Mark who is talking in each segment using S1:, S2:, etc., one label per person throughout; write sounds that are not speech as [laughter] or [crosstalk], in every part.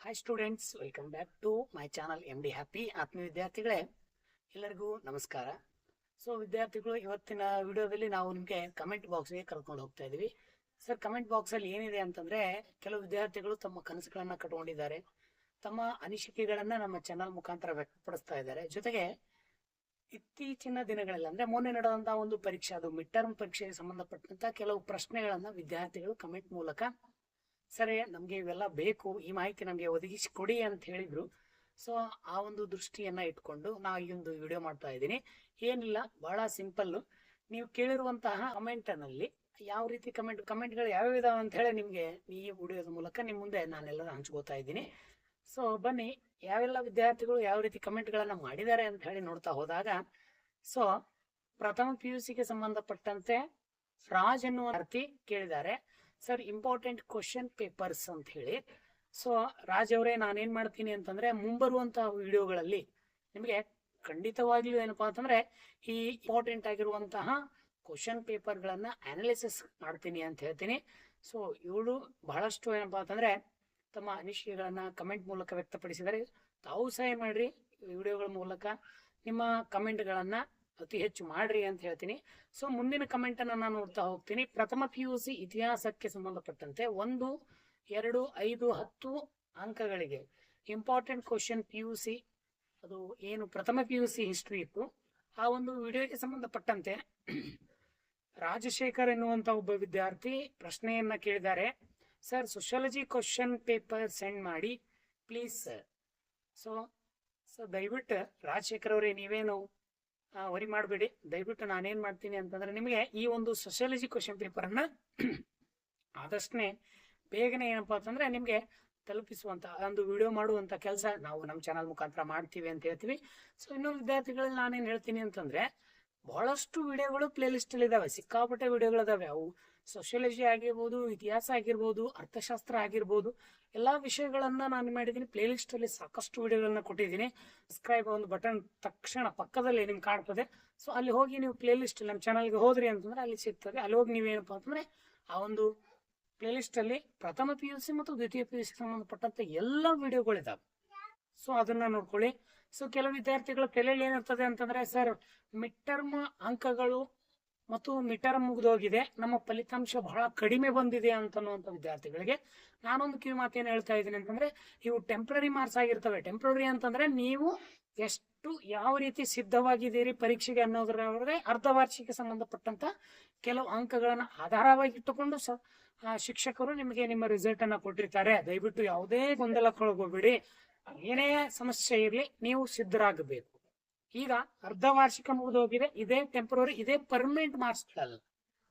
S1: Hi students welcome back to my channel M D happy ಆತ್ಮೀಯ ವಿದ್ಯಾರ್ಥಿಗಳೇ, ಎಲ್ಲರಿಗೂ ನಮಸ್ಕಾರ. ಸೊ ವಿದ್ಯಾರ್ಥಿಗಳು, ಇವತ್ತಿನ ವಿಡಿಯೋದಲ್ಲಿ ನಾವು ನಿಮಗೆ ಕಮೆಂಟ್ ಬಾಕ್ಸ್ಗೆ ಕರ್ಕೊಂಡು ಹೋಗ್ತಾ ಇದ್ದೀವಿ ಸರ್ ಕಮೆಂಟ್ ಬಾಕ್ಸಲ್ಲಿ ಏನಿದೆ ಅಂತಂದರೆ, ಕೆಲವು ವಿದ್ಯಾರ್ಥಿಗಳು ತಮ್ಮ ಕನಸುಗಳನ್ನು ಕಟ್ಕೊಂಡಿದ್ದಾರೆ. ತಮ್ಮ ಅನಿಸಿಕೆಗಳನ್ನು ನಮ್ಮ ಚಾನಲ್ ಮುಖಾಂತರ ವ್ಯಕ್ತಪಡಿಸ್ತಾ ಇದ್ದಾರೆ. ಜೊತೆಗೆ, ಇತ್ತೀಚಿನ ದಿನಗಳಲ್ಲಿ, ಅಂದರೆ ಮೊನ್ನೆ ನಡೆದಂತಹ ಒಂದು ಪರೀಕ್ಷೆ, ಅದು ಮಿಡ್ ಟರ್ಮ್ ಪರೀಕ್ಷೆಗೆ ಸಂಬಂಧಪಟ್ಟಂತ ಕೆಲವು ಪ್ರಶ್ನೆಗಳನ್ನು ವಿದ್ಯಾರ್ಥಿಗಳು ಕಮೆಂಟ್ ಮೂಲಕ ಸರಿ, ನಮಗೆ ಇವೆಲ್ಲ ಬೇಕು, ಈ ಮಾಹಿತಿ ನಮಗೆ ಒದಗಿಸಿ ಕೊಡಿ ಅಂತ ಹೇಳಿದ್ರು. ಸೊ ಆ ಒಂದು ದೃಷ್ಟಿಯನ್ನ ಇಟ್ಕೊಂಡು ನಾವು ಈ ಒಂದು ವಿಡಿಯೋ ಮಾಡ್ತಾ ಇದ್ದೀನಿ. ಏನಿಲ್ಲ, ಬಹಳ ಸಿಂಪಲ್ ನೀವು ಕೇಳಿರುವಂತಹ ಕಮೆಂಟ್ನಲ್ಲಿ ಯಾವ ರೀತಿ ಕಮೆಂಟ್ ಕಮೆಂಟ್ಗಳು ಯಾವ್ಯಾವ ಇದಾವೆ ಅಂತ ಹೇಳಿ ನಿಮಗೆ ಈ ವಿಡಿಯೋದ ಮೂಲಕ ನಿಮ್ಮ ಮುಂದೆ ನಾನೆಲ್ಲ ಹಂಚ್ಕೋತಾ ಇದ್ದೀನಿ. ಸೊ ಬನ್ನಿ, ಯಾವೆಲ್ಲ ವಿದ್ಯಾರ್ಥಿಗಳು ಯಾವ ರೀತಿ ಕಮೆಂಟ್ಗಳನ್ನು ಮಾಡಿದ್ದಾರೆ ಅಂತ ಹೇಳಿ ನೋಡ್ತಾ ಹೋದಾಗ ಸೊ ಪ್ರಥಮ ಪಿ ಯು ಸಿಗೆ ಸಂಬಂಧಪಟ್ಟಂತೆ ರಾಜ್ ಎನ್ನುವ ಅರ್ಥಿ ಕೇಳಿದ್ದಾರೆ. ಸರ್ ಇಂಪಾರ್ಟೆಂಟ್ ಕ್ವಶನ್ ಪೇಪರ್ಸ್ ಅಂತ ಹೇಳಿ. ಸೊ ರಾಜ್ ಅವರೇ, ನಾನೇನ್ ಮಾಡ್ತೀನಿ ಅಂತಂದ್ರೆ, ಮುಂಬರುವಂತಹ ವಿಡಿಯೋಗಳಲ್ಲಿ ನಿಮಗೆ ಖಂಡಿತವಾಗ್ಲೂ ಏನಪ್ಪಾ ಅಂತಂದ್ರೆ, ಈ ಇಂಪಾರ್ಟೆಂಟ್ ಆಗಿರುವಂತಹ ಕ್ವಶನ್ ಪೇಪರ್ಗಳನ್ನ ಅನಾಲಿಸಿಸ್ ಮಾಡ್ತೀನಿ ಅಂತ ಹೇಳ್ತೀನಿ. ಸೊ ಇವಳು ಬಹಳಷ್ಟು ಏನಪ್ಪಾ ಅಂತಂದ್ರೆ, ತಮ್ಮ ಅನಿಸಿಕೆಗಳನ್ನ ಕಮೆಂಟ್ ಮೂಲಕ ವ್ಯಕ್ತಪಡಿಸಿದರೆ ತಾವು ಸಹಾಯ ಮಾಡ್ರಿ, ವಿಡಿಯೋಗಳ ಮೂಲಕ ನಿಮ್ಮ ಕಮೆಂಟ್ಗಳನ್ನ ಅತಿ ಹೆಚ್ಚು ಮಾಡ್ರಿ ಅಂತ ಹೇಳ್ತೀನಿ. ಸೊ ಮುಂದಿನ ಕಮೆಂಟ್ ಅನ್ನ ನಾನು ನೋಡ್ತಾ ಹೋಗ್ತೀನಿ. ಪ್ರಥಮ ಪಿ ಯು ಸಿ ಇತಿಹಾಸಕ್ಕೆ ಸಂಬಂಧಪಟ್ಟಂತೆ ಒಂದು, ಎರಡು, ಐದು, ಹತ್ತು ಅಂಕಗಳಿಗೆ important question P U C ಅದು ಏನು ಪ್ರಥಮ ಪಿ ಯು ಸಿ ಹಿಸ್ಟ್ರಿ ಇತ್ತು. ಆ ಒಂದು ವಿಡಿಯೋಗೆ ಸಂಬಂಧಪಟ್ಟಂತೆ ರಾಜಶೇಖರ್ ಎನ್ನುವಂತ ಒಬ್ಬ ವಿದ್ಯಾರ್ಥಿ ಪ್ರಶ್ನೆಯನ್ನ ಕೇಳಿದ್ದಾರೆ. Sir sociology question paper send ಮಾಡಿ ಪ್ಲೀಸ್ ಸರ್ ಸೊ ಸೊ ದಯವಿಟ್ಟು ರಾಜಶೇಖರ್ ಅವರೇ ನೀವೇನು ವರಿ ಮಾಡಬೇಡಿ. ದಯವಿಟ್ಟು ನಾನೇನ್ ಮಾಡ್ತೀನಿ ಅಂತಂದ್ರೆ ನಿಮಗೆ ಈ ಒಂದು ಸೋಷಿಯಾಲಜಿ ಕ್ವಶನ್ ಪೇಪರ್ ಅನ್ನ [clears throat] ಆದಷ್ಟೇ ಬೇಗನೆ ಏನಪ್ಪಾ ಅಂತಂದ್ರೆ ನಿಮಗೆ ತಲುಪಿಸುವಂತ ಒಂದು ವಿಡಿಯೋ ಮಾಡುವಂತ ಕೆಲಸ ನಾವು ನಮ್ಮ ಚಾನಲ್ ಮುಖಾಂತರ ಮಾಡ್ತೀವಿ ಅಂತ ಹೇಳ್ತೀವಿ. ಸೊ ಇನ್ನೊಂದು ವಿದ್ಯಾರ್ಥಿಗಳಲ್ಲಿ ನಾನೇನು ಹೇಳ್ತೀನಿ ಅಂತಂದ್ರೆ ಬಹಳಷ್ಟು ವಿಡಿಯೋಗಳು ಪ್ಲೇ ಲಿಸ್ಟ್ ಅಲ್ಲಿ ಇದಾವೆ. ಸಿಕ್ಕಾಪಟ್ಟೆ ವಿಡಿಯೋಗಳಿದಾವೆ ಅವು ಸೋಷಿಯಾಲಜಿ ಆಗಿರ್ಬೋದು, ಇತಿಹಾಸ ಆಗಿರ್ಬೋದು, ಅರ್ಥಶಾಸ್ತ್ರ ಆಗಿರ್ಬೋದು. ಎಲ್ಲಾ ವಿಷಯಗಳನ್ನು ನಾನು ಮಾಡಿದ್ದೀನಿ ಪ್ಲೇ ಲಿಸ್ಟ್ ಅಲ್ಲಿ ಸಾಕಷ್ಟು ವಿಡಿಯೋಗಳನ್ನ ಕೊಟ್ಟಿದ್ದೀನಿ ಸಬ್ಸ್ಕ್ರೈಬ್ ಒಂದು ಬಟನ್ ತಕ್ಷಣ ಪಕ್ಕದಲ್ಲಿ ನಿಮ್ಗೆ ಕಾಣ್ತದೆ. ಸೊ ಅಲ್ಲಿ ಹೋಗಿ ನೀವು ಪ್ಲೇ ಲಿಸ್ಟ್ ನಮ್ಮ ಚಾನಲ್ಗೆ ಹೋದ್ರಿ ಅಂತಂದ್ರೆ ಅಲ್ಲಿ ಸಿಗ್ತದೆ. ಅಲ್ಲಿ ಹೋಗಿ ನೀವೇನಪ್ಪ ಅಂತಂದ್ರೆ ಆ ಒಂದು ಪ್ಲೇ ಲಿಸ್ಟ್ ಅಲ್ಲಿ ಪ್ರಥಮ ಪಿ ಯು ಸಿ ಮತ್ತು ದ್ವಿತೀಯ ಪಿ ಯು ಸಿ ಸಂಬಂಧಪಟ್ಟಂಥ ಎಲ್ಲ ವಿಡಿಯೋಗಳಿದಾವೆ. ಸೊ ಅದನ್ನ ನೋಡ್ಕೊಳ್ಳಿ. ಸೊ ಕೆಲವು ವಿದ್ಯಾರ್ಥಿಗಳ ತಲೆಯಲ್ಲಿ ಏನಿರ್ತದೆ ಅಂತಂದ್ರೆ, ಸರ್ ಮಿಡ್ ಟರ್ಮ್ ಅಂಕಗಳು ಮತ್ತು ಮೀಟರ್ ಮುಗಿದೋಗಿದೆ. ನಮ್ಮ ಫಲಿತಾಂಶ ಬಹಳ ಕಡಿಮೆ ಬಂದಿದೆ ಅಂತನ್ನುವಂಥ ವಿದ್ಯಾರ್ಥಿಗಳಿಗೆ ನಾನೊಂದು ಕಿವಿ ಮಾತೇನು ಹೇಳ್ತಾ ಇದ್ದೀನಿ ಅಂತಂದ್ರೆ, ಇವು ಟೆಂಪ್ರರಿ ಮಾರ್ಕ್ಸ್ ಆಗಿರ್ತವೆ. ಟೆಂಪ್ರರಿ ಅಂತಂದ್ರೆ ನೀವು ಎಷ್ಟು, ಯಾವ ರೀತಿ ಸಿದ್ಧವಾಗಿದ್ದೀರಿ ಪರೀಕ್ಷೆಗೆ ಅನ್ನೋದ್ರ ಅರ್ಧವಾರ್ಷಿಕ ಸಂಬಂಧಪಟ್ಟಂತ ಕೆಲವು ಅಂಕಗಳನ್ನು ಆಧಾರವಾಗಿ ಇಟ್ಟುಕೊಂಡು ಸ ಶಿಕ್ಷಕರು ನಿಮಗೆ ನಿಮ್ಮ ರಿಸಲ್ಟ್ ಅನ್ನ ಕೊಟ್ಟಿರ್ತಾರೆ. ದಯವಿಟ್ಟು ಯಾವುದೇ ಗೊಂದಲಕ್ಕೊಳಗೋಗ್ಬೇಡಿ. ಏನೇ ಸಮಸ್ಯೆ ಇರಲಿ ನೀವು ಸಿದ್ಧರಾಗಬೇಕು. ಈಗ ಅರ್ಧ ವಾರ್ಷಿಕ ಮುಗಿದೋಗಿದೆ ಇದೇ ಟೆಂಪ್ರವರಿ ಇದೇ ಪರ್ಮನೆಂಟ್ ಮಾರ್ಕ್ಸ್ಗಳಲ್ಲ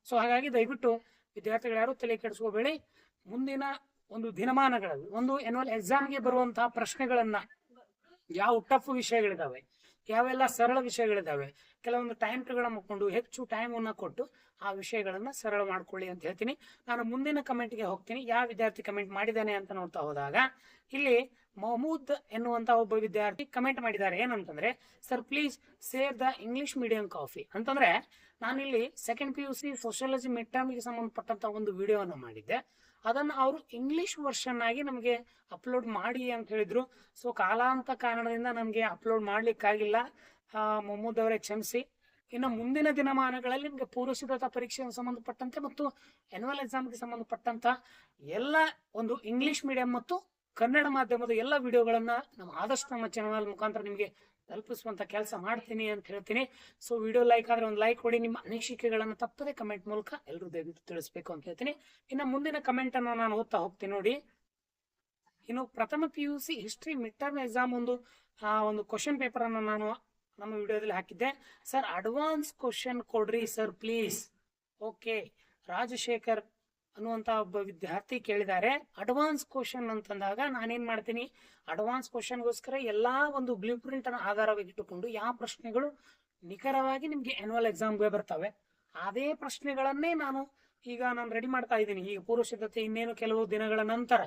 S1: ಸೊ ಹಾಗಾಗಿ ದಯವಿಟ್ಟು ವಿದ್ಯಾರ್ಥಿಗಳು ಯಾರು ತಲೆ ಕೆಡಿಸ್ಕೋಬೇಡಿ. ಮುಂದಿನ ಒಂದು ದಿನಮಾನಗಳಲ್ಲಿ, ಒಂದು ಎನ್ಯುವಲ್ ಎಕ್ಸಾಮ್ಗೆ ಬರುವಂತಹ ಪ್ರಶ್ನೆಗಳನ್ನ ಯಾವ ಟಫ್ ವಿಷಯಗಳಿದಾವೆ, ಯಾವೆಲ್ಲ ಸರಳ ವಿಷಯಗಳಿದಾವೆ ಕೆಲವೊಂದು ಟೈಮ್ ಗಳನ್ನ ಮುಕ್ಕೊಂಡು ಹೆಚ್ಚು ಟೈಮ್ ಅನ್ನ ಕೊಟ್ಟು ಆ ವಿಷಯಗಳನ್ನು ಸರಳ ಮಾಡ್ಕೊಳ್ಳಿ ಅಂತ ಹೇಳ್ತೀನಿ. ನಾನು ಮುಂದಿನ ಕಮೆಂಟ್ಗೆ ಹೋಗ್ತೀನಿ. ಯಾವ ವಿದ್ಯಾರ್ಥಿ ಕಮೆಂಟ್ ಮಾಡಿದ್ದಾನೆ ಅಂತ ನೋಡ್ತಾ ಹೋದಾಗ, ಇಲ್ಲಿ ಮಹಮೂದ್ ಎನ್ನುವಂತ ಒಬ್ಬ ವಿದ್ಯಾರ್ಥಿ ಕಮೆಂಟ್ ಮಾಡಿದ್ದಾರೆ. ಏನಂತಂದ್ರೆ sir please share the English medium copy ಅಂತಂದ್ರೆ, ನಾನಿಲ್ಲಿ second P U C sociology mid ಟರ್ಮ್ಗೆ ಸಂಬಂಧಪಟ್ಟಂತ ಒಂದು ವಿಡಿಯೋವನ್ನು ಮಾಡಿದ್ದೆ. ಅದನ್ನ ಅವರು ಇಂಗ್ಲಿಷ್ ವರ್ಷನ್ ಆಗಿ ನಮಗೆ ಅಪ್ಲೋಡ್ ಮಾಡಿ ಅಂತ ಹೇಳಿದ್ರು. ಸೊ ಕಾಲಾಂತ ಕಾರಣದಿಂದ ನಮಗೆ ಅಪ್ಲೋಡ್ ಮಾಡ್ಲಿಕ್ಕಾಗಿಲ್ಲ. ಮೊಹಮ್ಮದ್ ಅವರೇ ಕ್ಷಮಿಸಿ. ಇನ್ನು ಮುಂದಿನ ದಿನಮಾನಗಳಲ್ಲಿ ನಿಮಗೆ ಪೂರ್ವ ಸಿದ್ಧತಾ ಪರೀಕ್ಷೆಗೆ ಸಂಬಂಧಪಟ್ಟಂತೆ ಮತ್ತು ಎನ್ಯುವಲ್ ಎಕ್ಸಾಮ್ಗೆ ಸಂಬಂಧಪಟ್ಟಂತ ಎಲ್ಲ ಒಂದು ಇಂಗ್ಲಿಷ್ ಮೀಡಿಯಂ ಮತ್ತು ಕನ್ನಡ ಮಾಧ್ಯಮದ ಎಲ್ಲ ವಿಡಿಯೋಗಳನ್ನ ನಮ್ಮ ಆದಷ್ಟು ನಮ್ಮ ಚಾನಲ್ ಮುಖಾಂತರ ನಿಮಗೆ ತಲುಪಿಸುವಂತ ಕೆಲಸ ಮಾಡ್ತೀನಿ ಅಂತ ಹೇಳ್ತೀನಿ. ಸೊ ವಿಡಿಯೋ ಲೈಕ್ ಆದ್ರೆ ಒಂದು ಲೈಕ್ ಕೊಡಿ. ನಿಮ್ಮ ಅನಿಸಿಕೆಗಳನ್ನು ತಪ್ಪದೆ ಕಮೆಂಟ್ ಮೂಲಕ ಎಲ್ಲರೂ ದಯವಿಟ್ಟು ತಿಳಿಸ್ಬೇಕು ಅಂತ ಹೇಳ್ತೀನಿ. ಇನ್ನು ಮುಂದಿನ ಕಮೆಂಟ್ ಅನ್ನ ನಾನು ಓದ್ತಾ ಹೋಗ್ತೀನಿ ನೋಡಿ. ಇನ್ನು ಪ್ರಥಮ P U C history mid term exam ಒಂದು ಆ, ಒಂದು ಕ್ವಶನ್ ಪೇಪರ್ ಅನ್ನು ನಾನು ನಮ್ಮ ವಿಡಿಯೋದಲ್ಲಿ ಹಾಕಿದ್ದೆ. ಸರ್ ಅಡ್ವಾನ್ಸ್ ಕ್ವಶನ್ ಕೊಡ್ರಿ ಸರ್ ಪ್ಲೀಸ್ ಓಕೆ ರಾಜಶೇಖರ್ ಅನ್ನುವಂತ ಒಬ್ಬ ವಿದ್ಯಾರ್ಥಿ ಕೇಳಿದ್ದಾರೆ. ಅಡ್ವಾನ್ಸ್ ಕ್ವಶನ್ ಅಂತಂದಾಗ ನಾನೇನ್ ಮಾಡ್ತೀನಿ? ಅಡ್ವಾನ್ಸ್ ಕ್ವಶನ್ಗೋಸ್ಕರ ಎಲ್ಲಾ ಒಂದು ಬ್ಲೂ ಪ್ರಿಂಟ್ ಅನ್ನು ಆಧಾರವಾಗಿಟ್ಟುಕೊಂಡು ಯಾವ ಪ್ರಶ್ನೆಗಳು ನಿಖರವಾಗಿ ನಿಮ್ಗೆ ಆನ್ಯುವಲ್ ಎಕ್ಸಾಮ್ಗೆ ಬರ್ತವೆ, ಅದೇ ಪ್ರಶ್ನೆಗಳನ್ನೇ ನಾನು ಈಗ ನಾನು ರೆಡಿ ಮಾಡ್ತಾ ಇದ್ದೀನಿ. ಈಗ ಪೂರ್ವ ಸಿದ್ಧತೆ ಇನ್ನೇನು ಕೆಲವು ದಿನಗಳ ನಂತರ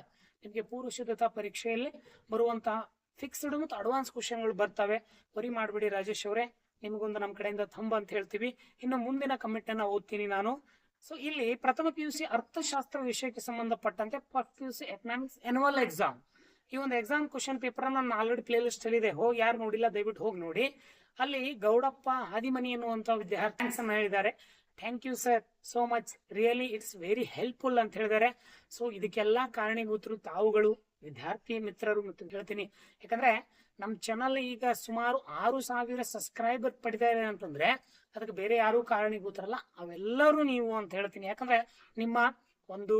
S1: ನಿಮಗೆ ಪೂರ್ವ ಸಿದ್ಧತಾ ಪರೀಕ್ಷೆಯಲ್ಲಿ ಬರುವಂತಹ ಫಿಕ್ಸ್ಡ್ ಮತ್ತು ಅಡ್ವಾನ್ಸ್ ಕ್ವಶನ್ಗಳು ಬರ್ತವೆ. ವರಿ ಮಾಡ್ಬೇಡಿ ರಾಜೇಶ್ ಅವರೇ. ನಿಮಗೊಂದು ನಮ್ಮ ಕಡೆಯಿಂದ ತಂಬ ಅಂತ ಹೇಳ್ತೀವಿ. ಇನ್ನು ಮುಂದಿನ ಕಮೆಂಟನ್ನು ಓದ್ತೀನಿ ನಾನು. ಸೊ ಇಲ್ಲಿ ಪ್ರಥಮ ಪಿ ಯು ಸಿ ಅರ್ಥಶಾಸ್ತ್ರ ವಿಷಯಕ್ಕೆ ಸಂಬಂಧಪಟ್ಟಂತೆ first P U C economics annual exam ಈ ಒಂದು ಎಕ್ಸಾಮ್ ಕ್ವಶನ್ ಪೇಪರ್ ನನ್ನ ಆಲ್ರೆಡಿ ಪ್ಲೇ ಲಿಸ್ಟ್ ಅಲ್ಲಿ ಇದೆ ಹೋಗಿ ಯಾರು ನೋಡಿಲ್ಲ, ದಯವಿಟ್ಟು ಹೋಗಿ ನೋಡಿ. ಅಲ್ಲಿ ಗೌಡಪ್ಪ ಹಾದಿಮನಿ ಎನ್ನುವಂತ ವಿದ್ಯಾರ್ಥಿ ಹೇಳಿದ್ದಾರೆ. Thank you sir so much really it's very helpful ಅಂತ ಹೇಳಿದ್ದಾರೆ. ಸೊ ಇದಕ್ಕೆಲ್ಲ ಕಾರಣೀಭೂತರು, ತಾವುಗಳು ವಿದ್ಯಾರ್ಥಿ ಮಿತ್ರರು ಮತ್ತು ಹೇಳ್ತೀನಿ ಯಾಕಂದ್ರೆ ನಮ್ಮ ಚಾನಲ್ ಈಗ ಸುಮಾರು ಆರು ಸಾವಿರ ಸಬ್ಸ್ಕ್ರೈಬರ್ ಪಡಿತಾರೆ ಅಂತಂದ್ರೆ ಅದಕ್ಕೆ ಬೇರೆ ಯಾರು ಕಾರಣೀಭೂತರಲ್ಲ. ಅವೆಲ್ಲರೂ ನೀವು ಅಂತ ಹೇಳ್ತೀನಿ. ಯಾಕಂದ್ರೆ ನಿಮ್ಮ ಒಂದು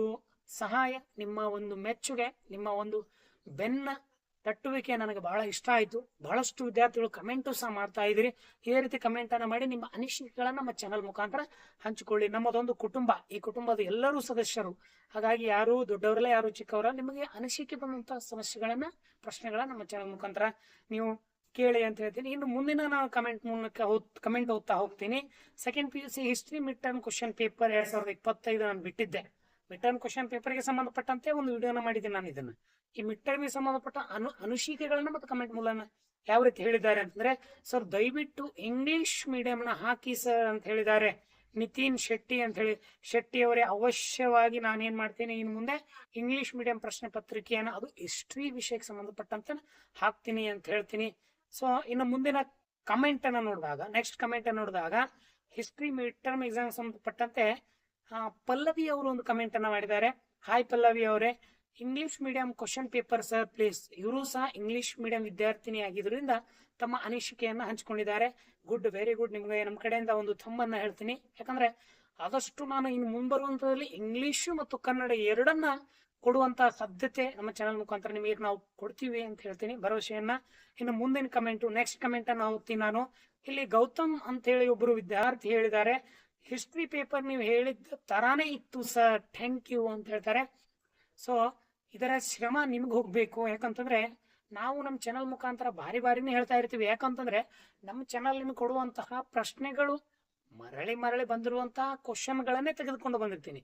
S1: ಸಹಾಯ, ನಿಮ್ಮ ಒಂದು ಮೆಚ್ಚುಗೆ, ನಿಮ್ಮ ಒಂದು ಬೆನ್ನ ತಟ್ಟುವಿಕೆ ನನಗೆ ಬಹಳ ಇಷ್ಟ ಆಯಿತು. ಬಹಳಷ್ಟು ವಿದ್ಯಾರ್ಥಿಗಳು ಕಮೆಂಟು ಸಹ ಮಾಡ್ತಾ ಇದ್ದೀರಿ. ಇದೇ ರೀತಿ ಕಮೆಂಟ್ ಅನ್ನ ಮಾಡಿ ನಿಮ್ಮ ಅನಿಸಿಕೆಗಳನ್ನು ನಮ್ಮ ಚಾನಲ್ ಮುಖಾಂತರ ಹಂಚಿಕೊಳ್ಳಿ. ನಮ್ಮದೊಂದು ಕುಟುಂಬ, ಈ ಕುಟುಂಬದ ಎಲ್ಲರೂ ಸದಸ್ಯರು. ಹಾಗಾಗಿ ಯಾರು ದೊಡ್ಡವರಲ್ಲ, ಯಾರು ಚಿಕ್ಕವರ ನಿಮಗೆ ಅನಿಸಿಕೆ ಬಂದಂತಹ ಸಮಸ್ಯೆಗಳನ್ನ, ಪ್ರಶ್ನೆಗಳನ್ನ ನಮ್ಮ ಚಾನಲ್ ಮುಖಾಂತರ ನೀವು ಕೇಳಿ ಅಂತ ಹೇಳ್ತೀನಿ. ಇನ್ನು ಮುಂದಿನ ನಾನು ಕಮೆಂಟ್ ಮೂಲಕ ಕಮೆಂಟ್ ಓದ್ತಾ ಹೋಗ್ತೀನಿ. Second P U C history mid term question paper ಎರಡ್ ಸಾವಿರದ ಇಪ್ಪತ್ತೈದು ನಾನು ಬಿಟ್ಟಿದ್ದೆ. ಮಿಡ್ ಟರ್ಮ್ ಕ್ವಶನ್ ಪೇಪರ್ಗೆ ಸಂಬಂಧಪಟ್ಟಂತೆ ಒಂದು ವಿಡಿಯೋನ ಮಾಡಿದ್ದೀನಿ ನಾನು ಇದನ್ನ. ಈ ಮಿಡ್ ಟರ್ಮ್ಗೆ ಸಂಬಂಧಪಟ್ಟ ಅನು, ಅನುಶೀಕೆಗಳನ್ನ ಮತ್ತು ಕಮೆಂಟ್ ಮೂಲನ ಯಾವ ರೀತಿ ಹೇಳಿದ್ದಾರೆ ಅಂತಂದ್ರೆ, ಸರ್, ದಯವಿಟ್ಟು ಇಂಗ್ಲಿಷ್ ಮೀಡಿಯಂನ ಹಾಕಿ ಸರ್ ಅಂತ ಹೇಳಿದ್ದಾರೆ. ನಿತಿನ್ ಶೆಟ್ಟಿ ಅಂತ ಹೇಳಿ, ಶೆಟ್ಟಿ ಅವರೇ ಅವಶ್ಯವಾಗಿ ನಾನು ಏನ್ ಮಾಡ್ತೀನಿ ಇನ್ನು ಮುಂದೆ ಇಂಗ್ಲಿಷ್ ಮೀಡಿಯಂ ಪ್ರಶ್ನೆ ಪತ್ರಿಕೆಯನ್ನು ಅದು ಹಿಸ್ಟ್ರಿ ವಿಷಯಕ್ಕೆ ಸಂಬಂಧಪಟ್ಟಂತೆ ಹಾಕ್ತೀನಿ ಅಂತ ಹೇಳ್ತೀನಿ. ಸೊ ಇನ್ನು ಮುಂದಿನ ಕಮೆಂಟ್ ಅನ್ನ ನೋಡಿದಾಗ ನೆಕ್ಸ್ಟ್ ಕಮೆಂಟ್ ಅನ್ನ ನೋಡಿದಾಗ ಹಿಸ್ಟ್ರಿ ಮಿಡ್ ಟರ್ಮ್ ಎಕ್ಸಾಮ್ ಸಂಬಂಧಪಟ್ಟಂತೆ ಪಲ್ಲವಿ ಅವರು ಒಂದು ಕಮೆಂಟ್ ಅನ್ನ ಮಾಡಿದ್ದಾರೆ. ಹಾಯ್ ಪಲ್ಲವಿ ಅವರೇ. English medium question paper sir please ಇವರು ಸಹ ಇಂಗ್ಲಿಷ್ ಮೀಡಿಯಂ ವಿದ್ಯಾರ್ಥಿನಿ ಆಗಿದ್ರಿಂದ ತಮ್ಮ ಅನಿಸಿಕೆಯನ್ನ ಹಂಚಿಕೊಂಡಿದ್ದಾರೆ. ಗುಡ್ ವೆರಿ ಗುಡ್ ನಿಮಗೆ ನಮ್ಮ ಕಡೆಯಿಂದ ಒಂದು ತಮ್ಮನ್ನು ಹೇಳ್ತೀನಿ. ಯಾಕಂದ್ರೆ ಆದಷ್ಟು ನಾನು ಇನ್ನು ಮುಂಬರುವಂತದಲ್ಲಿ ಇಂಗ್ಲಿಷು ಮತ್ತು ಕನ್ನಡ ಎರಡನ್ನ ಕೊಡುವಂತ ಸಾಧ್ಯತೆ ನಮ್ಮ ಚಾನಲ್ ಮುಖಾಂತರ ನಿಮಗೆ ನಾವು ಕೊಡ್ತೀವಿ ಅಂತ ಹೇಳ್ತೀನಿ. ಭರವಸೆಯನ್ನ. ಇನ್ನು ಮುಂದಿನ ಕಮೆಂಟು ನೆಕ್ಸ್ಟ್ ಕಮೆಂಟ್ ಅನ್ನ ಓದ್ತೀನಿ ನಾನು. ಇಲ್ಲಿ ಗೌತಮ್ ಅಂತ ಹೇಳಿ ಒಬ್ಬರು ವಿದ್ಯಾರ್ಥಿ ಹೇಳಿದ್ದಾರೆ. ಹಿಸ್ಟ್ರಿ ಪೇಪರ್ ನೀವು ಹೇಳಿದ ತರಾನೇ ಇತ್ತು ಸರ್ ಥ್ಯಾಂಕ್ ಯು ಅಂತ ಹೇಳ್ತಾರೆ. ಸೊ ಇದರ ಶ್ರಮ ನಿಮ್ಗೆ ಹೋಗ್ಬೇಕು. ಯಾಕಂತಂದ್ರೆ ನಾವು ನಮ್ಮ ಚಾನಲ್ ಮುಖಾಂತರ ಬಾರಿ ಬಾರಿನೇ ಹೇಳ್ತಾ ಇರ್ತೀವಿ. ಯಾಕಂತಂದ್ರೆ ನಮ್ಮ ಚಾನಲ್ ನಿಮ್ಗೆ ಕೊಡುವಂತಹ ಪ್ರಶ್ನೆಗಳು ಮರಳಿ ಮರಳಿ ಬಂದಿರುವಂತಹ ಕ್ವಶನ್ಗಳನ್ನೇ ತೆಗೆದುಕೊಂಡು ಬಂದಿರ್ತೀನಿ.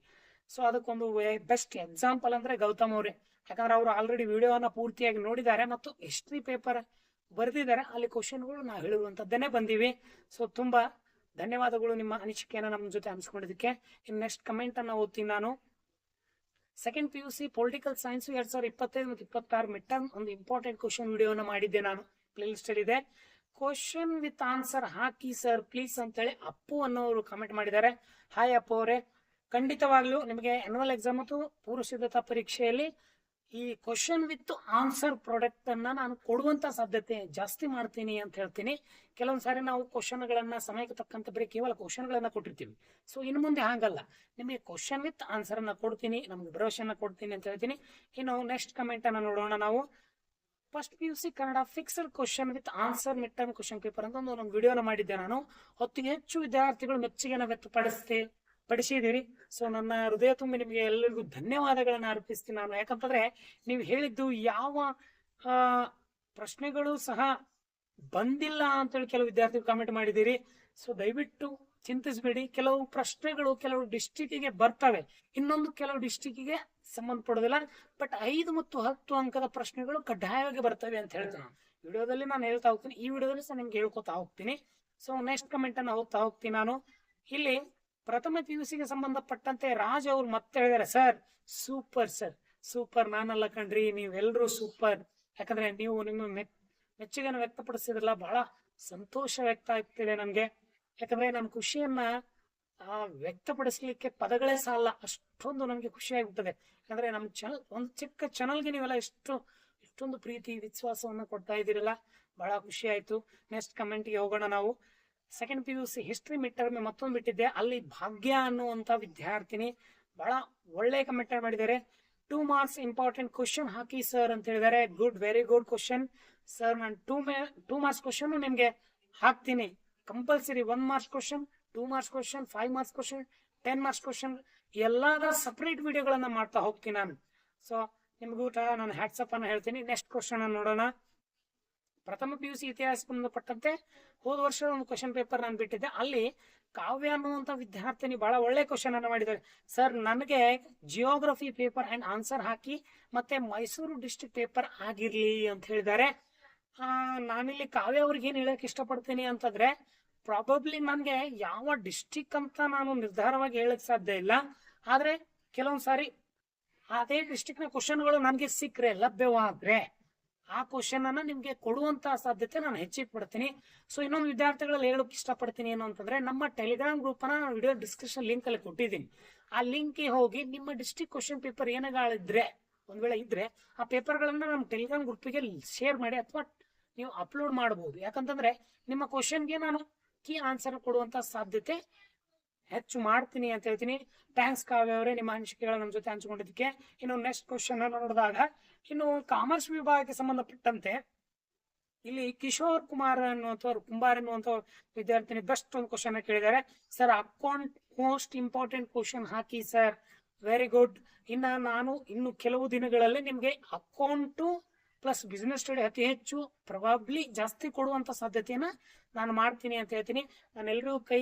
S1: ಸೊ ಅದಕ್ಕೊಂದು ಬೆಸ್ಟ್ ಎಕ್ಸಾಂಪಲ್ ಅಂದ್ರೆ ಗೌತಮ್ ಅವರೇ. ಯಾಕಂದ್ರೆ ಅವರು ಆಲ್ರೆಡಿ ವಿಡಿಯೋನ ಪೂರ್ತಿಯಾಗಿ ನೋಡಿದ್ದಾರೆ ಮತ್ತು ಹಿಸ್ಟ್ರಿ ಪೇಪರ್ ಬರೆದಿದ್ದಾರೆ. ಅಲ್ಲಿ ಕ್ವಶನ್ಗಳು ನಾವು ಹೇಳುವಂಥದ್ದನ್ನೇ ಬಂದಿವಿ. ಸೊ ತುಂಬಾ ಧನ್ಯವಾದಗಳು ನಿಮ್ಮ ಅನಿಸಿಕೆಯನ್ನು ನಮ್ಮ ಜೊತೆ ಹಂಚಿಕೊಂಡಿದ್ದಕ್ಕೆ. ಇನ್ನು ನೆಕ್ಸ್ಟ್ ಕಮೆಂಟ್ ಅನ್ನು ಓದ್ತೀನಿ ನಾನು. Second P U C political science ಎರಡ್ ಸಾವಿರದ ಇಪ್ಪತ್ತೈದು ಮತ್ತು ಇಪ್ಪತ್ತಾರು ಮಿಡ್ ಟರ್ಮ್ ಒಂದು ಇಂಪಾರ್ಟೆಂಟ್ ಕ್ವಶನ್ ವಿಡಿಯೋನ ಮಾಡಿದ್ದೆ ನಾನು. ಪ್ಲೇ ಲಿಸ್ಟ್ ಇದೆ. ಕ್ವಶನ್ ವಿತ್ ಆನ್ಸರ್ ಹಾಕಿ ಸರ್ ಪ್ಲೀಸ್ ಅಂತೇಳಿ ಅಪ್ಪು ಅನ್ನೋರು ಕಮೆಂಟ್ ಮಾಡಿದ್ದಾರೆ. ಹಾಯ್ ಅಪ್ಪು ಅವರೇ. ಖಂಡಿತವಾಗ್ಲೂ ನಿಮಗೆ ಆನ್ಯುವಲ್ ಎಕ್ಸಾಮ್ ಮತ್ತು ಪೂರ್ವ ಸಿದ್ಧತಾ ಪರೀಕ್ಷೆಯಲ್ಲಿ ಈ ಕ್ವಶನ್ ವಿತ್ ಆನ್ಸರ್ ಪ್ರಾಡಕ್ಟ್ ಅನ್ನ ನಾನು ಕೊಡುವಂತ ಸಾಧ್ಯತೆ ಜಾಸ್ತಿ ಮಾಡ್ತೀನಿ ಅಂತ ಹೇಳ್ತೀನಿ. ಕೆಲವೊಂದ್ಸಾರಿ ನಾವು ಕ್ವಶನ್ ಗಳನ್ನ ಸಮಯಕ್ಕೆ ತಕ್ಕಂತ ಬರೀ ಕೇವಲ ಕ್ವಶನ್ ಗಳನ್ನ ಕೊಟ್ಟಿರ್ತೀವಿ. ಸೊ ಇನ್ನು ಮುಂದೆ ಹಾಗಲ್ಲ. ನಿಮಗೆ ಕ್ವಶನ್ ವಿತ್ ಆನ್ಸರ್ ಅನ್ನ ಕೊಡ್ತೀನಿ, ನಮ್ಗೆ ಭರವಸೆಯನ್ನ ಕೊಡ್ತೀನಿ ಅಂತ ಹೇಳ್ತೀನಿ. ಇನ್ನು ನೆಕ್ಸ್ಟ್ ಕಮೆಂಟ್ ಅನ್ನ ನೋಡೋಣ ನಾವು. First P U C Kannada fixed question with answer mid term question paper ಅಂತ ಒಂದು ಒಂದು ವಿಡಿಯೋನ ಮಾಡಿದ್ದೆ ನಾನು. ಹೊತ್ತಿಗೆ ಹೆಚ್ಚು ವಿದ್ಯಾರ್ಥಿಗಳು ಮೆಚ್ಚುಗೆನ ವ್ಯಕ್ತಪಡಿಸ್ತೆ ಪಡಿಸಿದಿರಿ ಸೊ ನನ್ನ ಹೃದಯ ತುಂಬಿ ನಿಮಗೆ ಎಲ್ಲರಿಗೂ ಧನ್ಯವಾದಗಳನ್ನು ಅರ್ಪಿಸ್ತೀನಿ ನಾನು. ಯಾಕಂತಂದ್ರೆ ನೀವು ಹೇಳಿದ್ದು ಯಾವ ಪ್ರಶ್ನೆಗಳು ಸಹ ಬಂದಿಲ್ಲ ಅಂತೇಳಿ ಕೆಲವು ವಿದ್ಯಾರ್ಥಿಗಳು ಕಮೆಂಟ್ ಮಾಡಿದ್ದೀರಿ. ಸೊ ದಯವಿಟ್ಟು ಚಿಂತಿಸಬೇಡಿ. ಕೆಲವು ಪ್ರಶ್ನೆಗಳು ಕೆಲವು ಡಿಸ್ಟಿಕ್ಕಿಗೆ ಬರ್ತವೆ. ಇನ್ನೊಂದು ಕೆಲವು ಡಿಸ್ಟಿಕ್ಕಿಗೆ ಸಂಬಂಧಪಡೋದಿಲ್ಲ ಬಟ್ ಐದು ಮತ್ತು ಹತ್ತು ಅಂಕದ ಪ್ರಶ್ನೆಗಳು ಕಡ್ಡಾಯವಾಗಿ ಬರ್ತವೆ ಅಂತ ಹೇಳ್ತೀನಿ ವಿಡಿಯೋದಲ್ಲಿ ನಾನು ಹೇಳ್ತಾ ಹೋಗ್ತೀನಿ. ಈ ವಿಡಿಯೋದಲ್ಲಿ ಸಹ ನಿಮ್ಗೆ ಹೇಳ್ಕೊತಾ ಹೋಗ್ತೀನಿ. ಸೊ ನೆಕ್ಸ್ಟ್ ಕಮೆಂಟ್ ಅನ್ನ ಹೋಗ್ತಾ ಹೋಗ್ತೀನಿ ನಾನು. ಇಲ್ಲಿ ಪ್ರಥಮ ಪಿ ಯು ಸಿಗೆ ಸಂಬಂಧಪಟ್ಟಂತೆ ರಾಜ್ ಅವ್ರು ಮತ್ತೆ ಹೇಳಿದಾರೆ, ಸರ್, ಸೂಪರ್ ಸರ್, ಸೂಪರ್ ನಾನಲ್ಲ ಕಣ್ರಿ ನೀವೆಲ್ಲರೂ ಸೂಪರ್. ಯಾಕಂದ್ರೆ ನೀವು ನಿಮ್ಮ ಮೆಚ್ ಮೆಚ್ಚುಗೆಯನ್ನು ವ್ಯಕ್ತಪಡಿಸಿದ್ರಲ್ಲ, ಬಹಳ ಸಂತೋಷ ವ್ಯಕ್ತ ಆಗ್ತಿದೆ ನಮ್ಗೆ. ಯಾಕಂದ್ರೆ ನನ್ನ ಖುಷಿಯನ್ನ, ಆ, ವ್ಯಕ್ತಪಡಿಸ್ಲಿಕ್ಕೆ ಪದಗಳೇ ಸಾಲ ಅಷ್ಟೊಂದು ನಮಗೆ ಖುಷಿ ಆಗ್ಬಿಟ್ಟದೆ. ಯಾಕಂದ್ರೆ ನಮ್ಮ ಚಾನಲ್ ಒಂದು ಚಿಕ್ಕ ಚಾನಲ್ಗೆ ನೀವೆಲ್ಲ ಎಷ್ಟು ಇಷ್ಟೊಂದು ಪ್ರೀತಿ, ವಿಶ್ವಾಸವನ್ನ ಕೊಡ್ತಾ ಇದ್ದೀರಲ್ಲ, ಬಹಳ ಖುಷಿ ಆಯ್ತು. ನೆಕ್ಸ್ಟ್ ಕಮೆಂಟ್ಗೆ ಹೋಗೋಣ ನಾವು. Second P U C history mid term ಮತ್ತೊಂದು ಬಿಟ್ಟಿದ್ದೆ. ಅಲ್ಲಿ ಭಾಗ್ಯ ಅನ್ನುವಂಥ ವಿದ್ಯಾರ್ಥಿನಿ ಬಹಳ ಒಳ್ಳೆ ಕಮೆಂಟ್ ಮಾಡಿದ್ದಾರೆ. ಟೂ ಮಾರ್ಕ್ಸ್ ಇಂಪಾರ್ಟೆಂಟ್ ಕ್ವಶನ್ ಹಾಕಿ ಸರ್ ಅಂತ ಹೇಳಿದ್ದಾರೆ. Good very good question sir ನಾನು two may two marks question ನಿಮಗೆ ಹಾಕ್ತೀನಿ. Compulsory one marks question two marks question five marks question ten marks question ಎಲ್ಲಾದ separate ವಿಡಿಯೋಗಳನ್ನ ಮಾಡ್ತಾ ಹೋಗ್ತೀನಿ ನಾನು. ಸೊ ನಿಮಗೂ ನಾನು ಹ್ಯಾಟ್ಸಪ್ ಅನ್ನು ಹೇಳ್ತೀನಿ. ನೆಕ್ಸ್ಟ್ ಕ್ವಶನ್ ನೋಡೋಣ. ಪ್ರಥಮ ಪಿ ಯು ಸಿ ಇತಿಹಾಸ ಸಂಬಂಧಪಟ್ಟಂತೆ ಹೋದ ವರ್ಷ ಒಂದು ಕ್ವಶನ್ ಪೇಪರ್ ನಾನು ಬಿಟ್ಟಿದ್ದೆ. ಅಲ್ಲಿ ಕಾವ್ಯ ಅನ್ನುವಂಥ ವಿದ್ಯಾರ್ಥಿನಿ ಬಹಳ ಒಳ್ಳೆ ಕ್ವಶನ್ ಅನ್ನು ಮಾಡಿದ್ದಾರೆ ಸರ್ ನನಗೆ ಜಿಯೋಗ್ರಫಿ ಪೇಪರ್ ಅಂಡ್ ಆನ್ಸರ್ ಹಾಕಿ ಮತ್ತೆ ಮೈಸೂರು ಡಿಸ್ಟ್ರಿಕ್ಟ್ ಪೇಪರ್ ಆಗಿರಲಿ ಅಂತ ಹೇಳಿದ್ದಾರೆ. ನಾನಿಲ್ಲಿ ಕಾವ್ಯ ಅವ್ರಿಗೆ ಏನು ಹೇಳಕ್ ಇಷ್ಟಪಡ್ತೀನಿ ಅಂತಂದ್ರೆ ಪ್ರಾಬಬ್ಲಿ ನನಗೆ ಯಾವ ಡಿಸ್ಟಿಕ್ ಅಂತ ನಾನು ನಿರ್ಧಾರವಾಗಿ ಹೇಳಕ್ ಸಾಧ್ಯ ಇಲ್ಲ. ಆದ್ರೆ ಕೆಲವೊಂದು ಸಾರಿ ಅದೇ ಡಿಸ್ಟಿಕ್ನ ಕ್ವಶನ್ಗಳು ನನಗೆ ಸಿಕ್ಕರೆ ಲಭ್ಯವಾದ್ರೆ ಆ ಕ್ವಶನ್ ಅನ್ನ ನಿಮ್ಗೆ ಕೊಡುವಂತ ಸಾಧ್ಯತೆ ನಾನು ಹೆಚ್ಚಿಗೆ ಪಡ್ತೀನಿ. ಸೊ ಇನ್ನೊಂದು ವಿದ್ಯಾರ್ಥಿಗಳಲ್ಲಿ ಹೇಳೋಕೆ ಇಷ್ಟಪಡ್ತೀನಿ ಏನು ಅಂತಂದ್ರೆ, ನಮ್ಮ ಟೆಲಿಗ್ರಾಮ್ ಗ್ರೂಪ್ ಅನ್ನ ನಾನು ವಿಡಿಯೋ ಡಿಸ್ಕ್ರಿಪ್ಷನ್ ಲಿಂಕ್ ಅಲ್ಲಿ ಕೊಟ್ಟಿದ್ದೀನಿ. ಆ ಲಿಂಕ್ ಹೋಗಿ ನಿಮ್ಮ ಡಿಸ್ಟಿಕ್ ಕ್ವಶನ್ ಪೇಪರ್ ಏನಾಗಳಿದ್ರೆ, ಒಂದ್ ವೇಳೆ ಇದ್ರೆ, ಆ ಪೇಪರ್ಗಳನ್ನ ನಮ್ಮ ಟೆಲಿಗ್ರಾಮ್ ಗ್ರೂಪಿಗೆ ಶೇರ್ ಮಾಡಿ ಅಥವಾ ನೀವು ಅಪ್ಲೋಡ್ ಮಾಡಬಹುದು ಯಾಕಂತಂದ್ರೆ, ನಿಮ್ಮ ಕ್ವಶನ್ಗೆ ನಾನು ಕೀ ಆನ್ಸರ್ ಕೊಡುವಂತ ಸಾಧ್ಯತೆ ಹೆಚ್ಚು ಮಾಡ್ತೀನಿ ಅಂತ ಹೇಳ್ತೀನಿ. ಥ್ಯಾಂಕ್ಸ್ ಕಾವ್ಯ ಅವರೇ, ನಿಮ್ಮ ಅನಿಸಿಕೆಗಳು ನಮ್ಮ ಜೊತೆ ಹಂಚಿಕೊಂಡಿದ್ದಕ್ಕೆ. ಇನ್ನು ನೆಕ್ಸ್ಟ್ ಕ್ವಶನ್ ನೋಡಿದಾಗ ಇನ್ನು ಕಾಮರ್ಸ್ ವಿಭಾಗಕ್ಕೆ ಸಂಬಂಧಪಟ್ಟಂತೆ ಇಲ್ಲಿ ಕಿಶೋರ್ ಕುಮಾರ್ ಅನ್ನುವಂಥವ್ರು, ಕುಂಬಾರ್ ಅನ್ನುವಂಥ ವಿದ್ಯಾರ್ಥಿನಿ ಬೆಸ್ಟ್ ಒಂದು ಕ್ವಶನ್ ಕೇಳಿದ್ದಾರೆ. Sir account most important question ಹಾಕಿ ಸರ್ ವೆರಿ ಗುಡ್ ಇನ್ನ ನಾನು ಇನ್ನು ಕೆಲವು ದಿನಗಳಲ್ಲಿ ನಿಮಗೆ ಅಕೌಂಟು ಪ್ಲಸ್ ಬಿಸ್ನೆಸ್ ಸ್ಟಡಿ ಅತಿ ಹೆಚ್ಚು ಪ್ರಭಾಬ್ಲಿ ಜಾಸ್ತಿ ಕೊಡುವಂತ ಸಾಧ್ಯತೆಯನ್ನ ನಾನು ಮಾಡ್ತೀನಿ ಅಂತ ಹೇಳ್ತೀನಿ. ನಾನು ಎಲ್ರಿಗೂ ಕೈ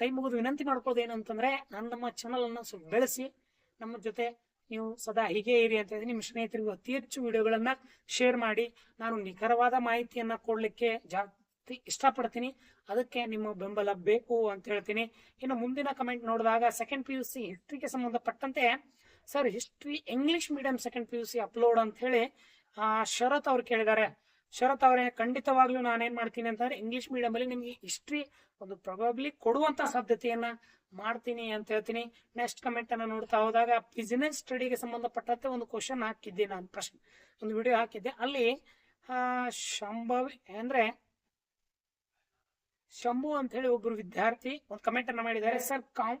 S1: ಕೈ ಮುಗಿದು ವಿನಂತಿ ಮಾಡ್ಕೊಳ್ಳೋದು ಏನು ಅಂತಂದ್ರೆ ನಮ್ಮ ಚಾನಲ್ ಅನ್ನ ಸ್ವಲ್ಪ ಬೆಳೆಸಿ, ನಮ್ಮ ಜೊತೆ ನೀವು ಸದಾ ಹೀಗೆ ಇರಿ ಅಂತ ಹೇಳಿ ನಿಮ್ಮ ಸ್ನೇಹಿತರಿಗೂ ಅತಿ ಹೆಚ್ಚು ವಿಡಿಯೋಗಳನ್ನ ಶೇರ್ ಮಾಡಿ. ನಾನು ನಿಖರವಾದ ಮಾಹಿತಿಯನ್ನ ಕೊಡ್ಲಿಕ್ಕೆ ಜಾಸ್ತಿ ಇಷ್ಟಪಡ್ತೀನಿ. ಅದಕ್ಕೆ ನಿಮ್ಮ ಬೆಂಬಲ ಬೇಕು ಅಂತ ಹೇಳ್ತೀನಿ. ಇನ್ನು ಮುಂದಿನ ಕಮೆಂಟ್ ನೋಡಿದಾಗ ಸೆಕೆಂಡ್ ಪಿ ಯು ಸಿ ಹಿಸ್ಟ್ರಿಗೆ ಸಂಬಂಧಪಟ್ಟಂತೆ sir history English medium second P U C upload ಅಂತ ಹೇಳಿ ಶರತ್ ಅವ್ರು ಕೇಳಿದ್ದಾರೆ. ಶರತ್ ಅವರೇ, ಖಂಡಿತವಾಗ್ಲೂ ನಾನೇನ್ ಮಾಡ್ತೀನಿ ಅಂತಂದ್ರೆ ಇಂಗ್ಲಿಷ್ ಮೀಡಿಯಂ ಅಲ್ಲಿ ನಿಮ್ಗೆ ಹಿಸ್ಟ್ರಿ ಒಂದು ಪ್ರೊಬಬ್ಲಿ ಕೊಡುವಂತ ಸಾಧ್ಯತೆಯನ್ನ ಮಾಡ್ತೀನಿ ಅಂತ ಹೇಳ್ತೀನಿ. ನೆಕ್ಸ್ಟ್ ಕಮೆಂಟ್ ಅನ್ನ ನೋಡ್ತಾ ಹೋದಾಗ ಬಿಸಿನೆಸ್ ಸ್ಟಡಿಗೆ ಸಂಬಂಧಪಟ್ಟಂತೆ ಒಂದು ಕ್ವಶನ್ ಹಾಕಿದ್ದೆ ನಾನು. ಪ್ರಶ್ನೆ, ಒಂದು ವಿಡಿಯೋ ಹಾಕಿದ್ದೆ. ಅಲ್ಲಿ ಶಂಭವಿ ಅಂದ್ರೆ ಶಂಭು ಅಂತ ಹೇಳಿ ಒಬ್ರು ವಿದ್ಯಾರ್ಥಿ ಒಂದು ಕಮೆಂಟ್ ಅನ್ನ ಮಾಡಿದ್ದಾರೆ. ಸರ್ ಕೌ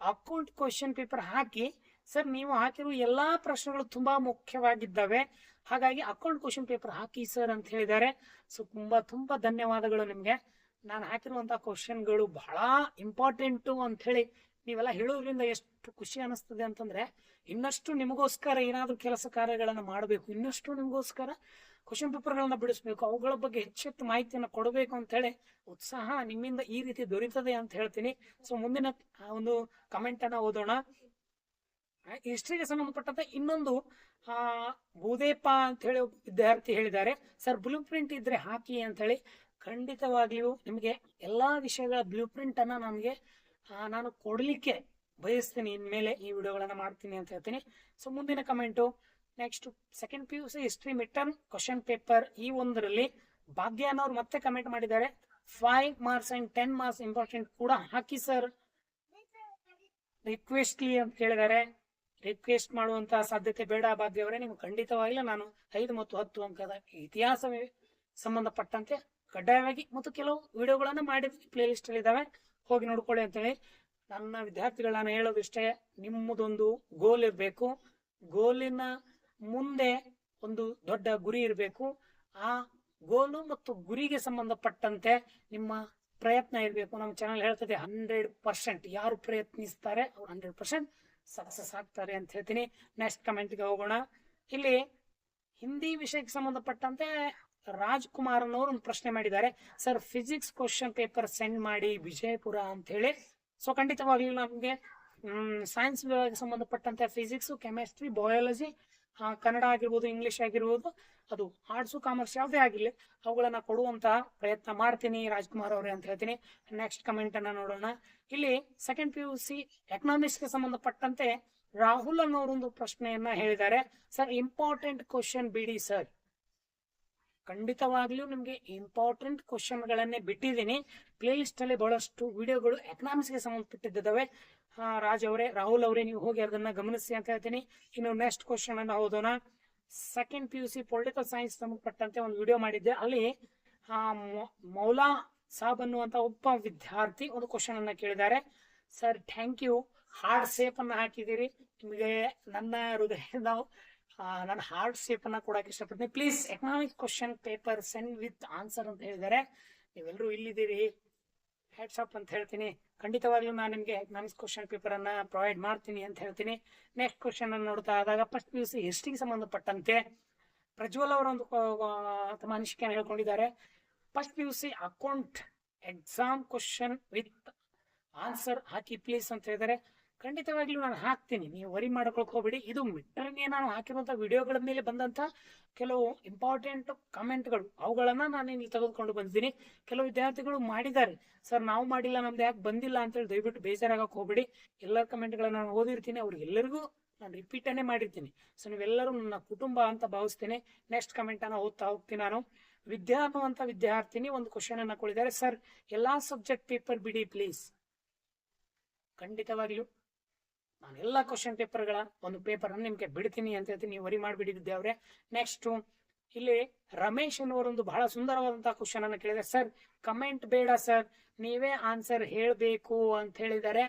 S1: ಅಕೌಂಟ್ ಕ್ವಶನ್ ಪೇಪರ್ ಹಾಕಿ ಸರ್ ನೀವು ಹಾಕಿರುವ ಎಲ್ಲಾ ಪ್ರಶ್ನೆಗಳು ತುಂಬಾ ಮುಖ್ಯವಾಗಿದ್ದಾವೆ. ಹಾಗಾಗಿ ಅಕೌಂಟ್ ಕ್ವಶನ್ ಪೇಪರ್ ಹಾಕಿ ಸರ್ ಅಂತ ಹೇಳಿದ್ದಾರೆ. ಸೊ, ತುಂಬಾ ತುಂಬಾ ಧನ್ಯವಾದಗಳು ನಿಮಗೆ. ನಾನು ಹಾಕಿರುವಂತಹ ಕ್ವಶನ್ಗಳು ಬಹಳ ಇಂಪಾರ್ಟೆಂಟು ಅಂತ ಹೇಳಿ ನೀವೆಲ್ಲ ಹೇಳೋದ್ರಿಂದ ಎಷ್ಟು ಖುಷಿ ಅನಿಸ್ತದೆ ಅಂತಂದ್ರೆ ಇನ್ನಷ್ಟು ನಿಮಗೋಸ್ಕರ ಏನಾದರೂ ಕೆಲಸ ಕಾರ್ಯಗಳನ್ನು ಮಾಡಬೇಕು, ಇನ್ನಷ್ಟು ನಿಮಗೋಸ್ಕರ ಕ್ವಶನ್ ಪೇಪರ್ಗಳನ್ನ ಬಿಡಿಸ್ಬೇಕು, ಅವುಗಳ ಬಗ್ಗೆ ಹೆಚ್ಚೆತ್ತು ಮಾಹಿತಿಯನ್ನು ಕೊಡಬೇಕು ಅಂತ ಹೇಳಿ ಉತ್ಸಾಹ ನಿಮ್ಮಿಂದ ಈ ರೀತಿ ದೊರೀತದೆ ಅಂತ ಹೇಳ್ತೀನಿ. ಸೊ, ಮುಂದಿನ ಒಂದು ಕಮೆಂಟ್ ಅನ್ನ ಓದೋಣ. ಹಿಸ್ಟ್ರಿಗೆ ಸಂಬಂಧಪಟ್ಟಂತ ಇನ್ನೊಂದು, ಆ, ಭೂದೇಪ ಅಂತ ಹೇಳಿ ವಿದ್ಯಾರ್ಥಿ ಹೇಳಿದ್ದಾರೆ. ಸರ್ ಬ್ಲೂ ಪ್ರಿಂಟ್ ಇದ್ರೆ ಹಾಕಿ ಅಂತ ಹೇಳಿ ಖಂಡಿತವಾಗಿಯೂ ನಿಮಗೆ ಎಲ್ಲಾ ವಿಷಯಗಳ ಬ್ಲೂ ಪ್ರಿಂಟ್ ಅನ್ನ ನನಗೆ ನಾನು ಕೊಡ್ಲಿಕ್ಕೆ ಬಯಸ್ತೀನಿ. ಇನ್ಮೇಲೆ ಈ ವಿಡಿಯೋಗಳನ್ನ ಮಾಡ್ತೀನಿ ಅಂತ ಹೇಳ್ತೀನಿ. ಸೊ ಮುಂದಿನ comment next second P U C history term question paper ಈ ಒಂದರಲ್ಲಿ ಭಾಗ್ಯ ಅನ್ನೋರು ಮತ್ತೆ ಕಮೆಂಟ್ ಮಾಡಿದ್ದಾರೆ. Five marks and ten marks important ಕೂಡ ಹಾಕಿ ಸರ್ ರಿಕ್ವೆಸ್ಟ್ಲಿ ಅಂತ ಕೇಳಿದ್ದಾರೆ. ರಿಕ್ವೆಸ್ಟ್ ಮಾಡುವಂತಹ ಸಾಧ್ಯತೆ ಬೇಡ ಭಾಗ್ಯ ಅವರೇ ನಿಮ್ಗೆ ಖಂಡಿತವಾಗಿಲ್ಲ ನಾನು ಐದು ಮತ್ತು ಹತ್ತು ಅಂಕದ ಇತಿಹಾಸವೇ ಸಂಬಂಧಪಟ್ಟಂತೆ ಕಡ್ಡಾಯವಾಗಿ ಮತ್ತು ಕೆಲವು ವಿಡಿಯೋಗಳನ್ನು ಮಾಡಿ ಪ್ಲೇ ಲಿಸ್ಟ್ ಅಲ್ಲಿ ಇದಾವೆ ಹೋಗಿ ನೋಡ್ಕೊಳ್ಳಿ ಅಂತೇಳಿ. ನನ್ನ ವಿದ್ಯಾರ್ಥಿಗಳನ್ನ ಹೇಳೋದಿಷ್ಟೇ ನಿಮ್ಮದೊಂದು ಗೋಲ್ ಇರಬೇಕು. ಗೋಲಿನ ಮುಂದೆ ಒಂದು ದೊಡ್ಡ ಗುರಿ ಇರಬೇಕು. ಆ ಗೋಲು ಮತ್ತು ಗುರಿಗೆ ಸಂಬಂಧಪಟ್ಟಂತೆ ನಿಮ್ಮ ಪ್ರಯತ್ನ ಇರಬೇಕು. ನಮ್ಮ ಚಾನಲ್ ಹೇಳ್ತದೆ ಹಂಡ್ರೆಡ್ ಪರ್ಸೆಂಟ್ ಯಾರು ಪ್ರಯತ್ನಿಸ್ತಾರೆ, ಅವ್ರು ಹಂಡ್ರೆಡ್ ಪರ್ಸೆಂಟ್ ಸಕ್ಸಸ್ ಆಗ್ತಾರೆ ಅಂತ ಹೇಳ್ತೀನಿ. ನೆಕ್ಸ್ಟ್ ಕಮೆಂಟ್ಗೆ ಹೋಗೋಣ. ಇಲ್ಲಿ ಹಿಂದಿ ವಿಷಯಕ್ಕೆ ಸಂಬಂಧಪಟ್ಟಂತೆ ರಾಜ್ಕುಮಾರ್ ಅನ್ನೋರು ಒಂದು ಪ್ರಶ್ನೆ ಮಾಡಿದ್ದಾರೆ. Sir physics question paper send ಮಾಡಿ ವಿಜಯಪುರ ಅಂತ ಹೇಳಿ. ಸೊ ಖಂಡಿತವಾಗ್ಲೂ ನಮಗೆ ಸೈನ್ಸ್ ವಿಭಾಗಕ್ಕೆ ಸಂಬಂಧಪಟ್ಟಂತೆ ಫಿಸಿಕ್ಸ್ ಕೆಮಿಸ್ಟ್ರಿ ಬಯಾಲಜಿ ಕನ್ನಡ ಆಗಿರ್ಬೋದು ಇಂಗ್ಲಿಷ್ ಆಗಿರ್ಬೋದು, ಅದು ಆರ್ಟ್ಸು ಕಾಮರ್ಸ್ ಯಾವುದೇ ಆಗಿರಲಿ, ಅವುಗಳನ್ನ ಕೊಡುವಂತಹ ಪ್ರಯತ್ನ ಮಾಡ್ತೀನಿ ರಾಜ್ಕುಮಾರ್ ಅವರೇ ಅಂತ ಹೇಳ್ತೀನಿ. ನೆಕ್ಸ್ಟ್ ಕಮೆಂಟ್ ಅನ್ನ ನೋಡೋಣ. ಇಲ್ಲಿ ಸೆಕೆಂಡ್ ಪಿ ಯು ಸಿ ಎಕನಾಮಿಕ್ಸ್ಗೆ ಸಂಬಂಧಪಟ್ಟಂತೆ ರಾಹುಲ್ ಅನ್ನೋರೊಂದು ಪ್ರಶ್ನೆಯನ್ನ ಹೇಳಿದ್ದಾರೆ. ಸರ್ ಇಂಪಾರ್ಟೆಂಟ್ ಕ್ವಶನ್ ಬಿಡಿ ಸರ್ ಖಂಡಿತವಾಗ್ಲೂ ನಿಮಗೆ ಇಂಪಾರ್ಟೆಂಟ್ ಕ್ವಶನ್ಗಳನ್ನೇ ಬಿಟ್ಟಿದ್ದೀನಿ. ಪ್ಲೇ ಲಿಸ್ಟ್ ಅಲ್ಲಿ ಬಹಳಷ್ಟು ವಿಡಿಯೋಗಳು ಎಕನಾಮಿಕ್ಸ್ಗೆ ಸಂಬಂಧಪಟ್ಟಿದ್ದಾವೆ ಆ, ರಾಜ್ ಅವರೇ ರಾಹುಲ್ ಅವರೇ ನೀವು ಹೋಗಿ ಅದನ್ನ ಗಮನಿಸಿ ಅಂತ ಹೇಳ್ತೀನಿ. ಇನ್ನು ನೆಕ್ಸ್ಟ್ ಕ್ವಶನ್ ಅನ್ನ ಓದೋಣ. Second P U C political science ಸಂಬಂಧಪಟ್ಟಂತೆ ಒಂದು ವಿಡಿಯೋ ಮಾಡಿದ್ದೆ. ಅಲ್ಲಿ ಮೌಲಾ ಸಾಬ್ ಅನ್ನುವಂತ ಒಬ್ಬ ವಿದ್ಯಾರ್ಥಿ ಒಂದು ಕ್ವಶನ್ ಅನ್ನ ಕೇಳಿದ್ದಾರೆ. Sir thank you hard shape ಅನ್ನ ಹಾಕಿದ್ದೀರಿ. ನಿಮಗೆ ನನ್ನ ಹೃದಯದ ಆ, ನನ್ನ ಹಾರ್ಡ್ ಸೇಪ್ ಅನ್ನ ಕೊಡಕ್ಕೆ ಇಷ್ಟಪಡ್ತೀನಿ. Please economic question paper send with answer ಅಂತ ಹೇಳಿದ್ದಾರೆ. ನೀವೆಲ್ಲರೂ ಇಲ್ಲಿದ್ದೀರಿ. ಹೆಡ್ಸ್ ಅಪ್ ಅಂತ ಹೇಳ್ತೀನಿ. ಖಂಡಿತವಾಗ್ಲೂ ನಾನು ನಿಮಗೆ ಎಕನಾಮಿಕ್ಸ್ ಕ್ವಶನ್ ಪೇಪರ್ ಅನ್ನ ಪ್ರೊವೈಡ್ ಮಾಡ್ತೀನಿ ಅಂತ ಹೇಳ್ತೀನಿ. ನೆಕ್ಸ್ಟ್ ಕ್ವಶನ್ ಅನ್ನು ನೋಡ್ತಾ ಆದಾಗ ಫಸ್ಟ್ ಪಿ ಯು ಸಿ ಹಿಸ್ಟ್ರಿಗೆ ಸಂಬಂಧಪಟ್ಟಂತೆ ಪ್ರಜ್ವಲ್ ಅವರೊಂದು ತಮ್ಮ ಅನಿಸಿಕೆಯನ್ನು ಹೇಳ್ಕೊಂಡಿದ್ದಾರೆ. First P U C account exam question with answer hockey please ಅಂತ ಹೇಳಿದ್ದಾರೆ. ಖಂಡಿತವಾಗ್ಲೂ ನಾನು ಹಾಕ್ತೀನಿ. ನೀವು ವರಿ ಮಾಡ್ಕೊಳಕ್ ಹೋಗ್ಬೇಡಿ ಇದು ಮಿಟ್ಟರ್ಗೆ ನಾನು ಹಾಕಿರುವಂಥ ವಿಡಿಯೋಗಳ ಮೇಲೆ ಬಂದಂಥ ಕೆಲವು ಇಂಪಾರ್ಟೆಂಟ್ ಕಮೆಂಟ್ಗಳು ಅವುಗಳನ್ನು ನಾನು ಇಲ್ಲಿ ತೆಗೆದುಕೊಂಡು ಬಂದಿದ್ದೀನಿ. ಕೆಲವು ವಿದ್ಯಾರ್ಥಿಗಳು ಮಾಡಿದ್ದಾರೆ. ಸರ್, ನಾವು ಮಾಡಿಲ್ಲ, ನಮ್ದು ಯಾಕೆ ಬಂದಿಲ್ಲ? ಅಂತೇಳಿ ದಯವಿಟ್ಟು ಬೇಜಾರಾಗಕ್ಕೆ ಹೋಗ್ಬೇಡಿ. ಎಲ್ಲರ ಕಮೆಂಟ್ಗಳನ್ನು ನಾನು ಓದಿರ್ತೀನಿ. ಅವ್ರಿಗೆಲ್ಲರಿಗೂ ನಾನು ರಿಪೀಟನ್ನೇ ಮಾಡಿರ್ತೀನಿ. ಸೊ ನೀವೆಲ್ಲರೂ ನನ್ನ ಕುಟುಂಬ ಅಂತ ಭಾವಿಸ್ತೇನೆ. ನೆಕ್ಸ್ಟ್ ಕಮೆಂಟನ್ನು ಓದ್ತಾ ಹೋಗ್ತೀನಿ ನಾನು. ವಿದ್ಯಾ ಅನ್ನುವಂಥ ವಿದ್ಯಾರ್ಥಿನಿ ಒಂದು ಕ್ವಶನ್ ಅನ್ನ ಸರ್, ಎಲ್ಲಾ ಸಬ್ಜೆಕ್ಟ್ ಪೇಪರ್ ಬಿಡಿ ಪ್ಲೀಸ್ ಖಂಡಿತವಾಗ್ಲೂ. ನಾನು ಎಲ್ಲ ಕ್ವಶನ್ ಪೇಪರ್ಗಳ ಒಂದು ಪೇಪರ್ ಅನ್ನು ನಿಮ್ಗೆ ಬಿಡ್ತೀನಿ ಅಂತ ಹೇಳ್ತೀನಿ ನೀವು ವರಿ ಮಾಡಿಬಿಟ್ಟಿದ್ದೆ ಅವ್ರೆ ನೆಕ್ಸ್ಟ್ ಇಲ್ಲಿ ರಮೇಶ್ ಅನ್ನೋರೊಂದು ಬಹಳ ಸುಂದರವಾದಂತಹ ಕ್ವಶನ್ ಅನ್ನು ಕೇಳಿದೆ. ಸರ್ ಕಮೆಂಟ್ ಬೇಡ ಸರ್ ನೀವೇ ಆನ್ಸರ್ ಹೇಳಬೇಕು ಅಂತ ಹೇಳಿದ್ದಾರೆ.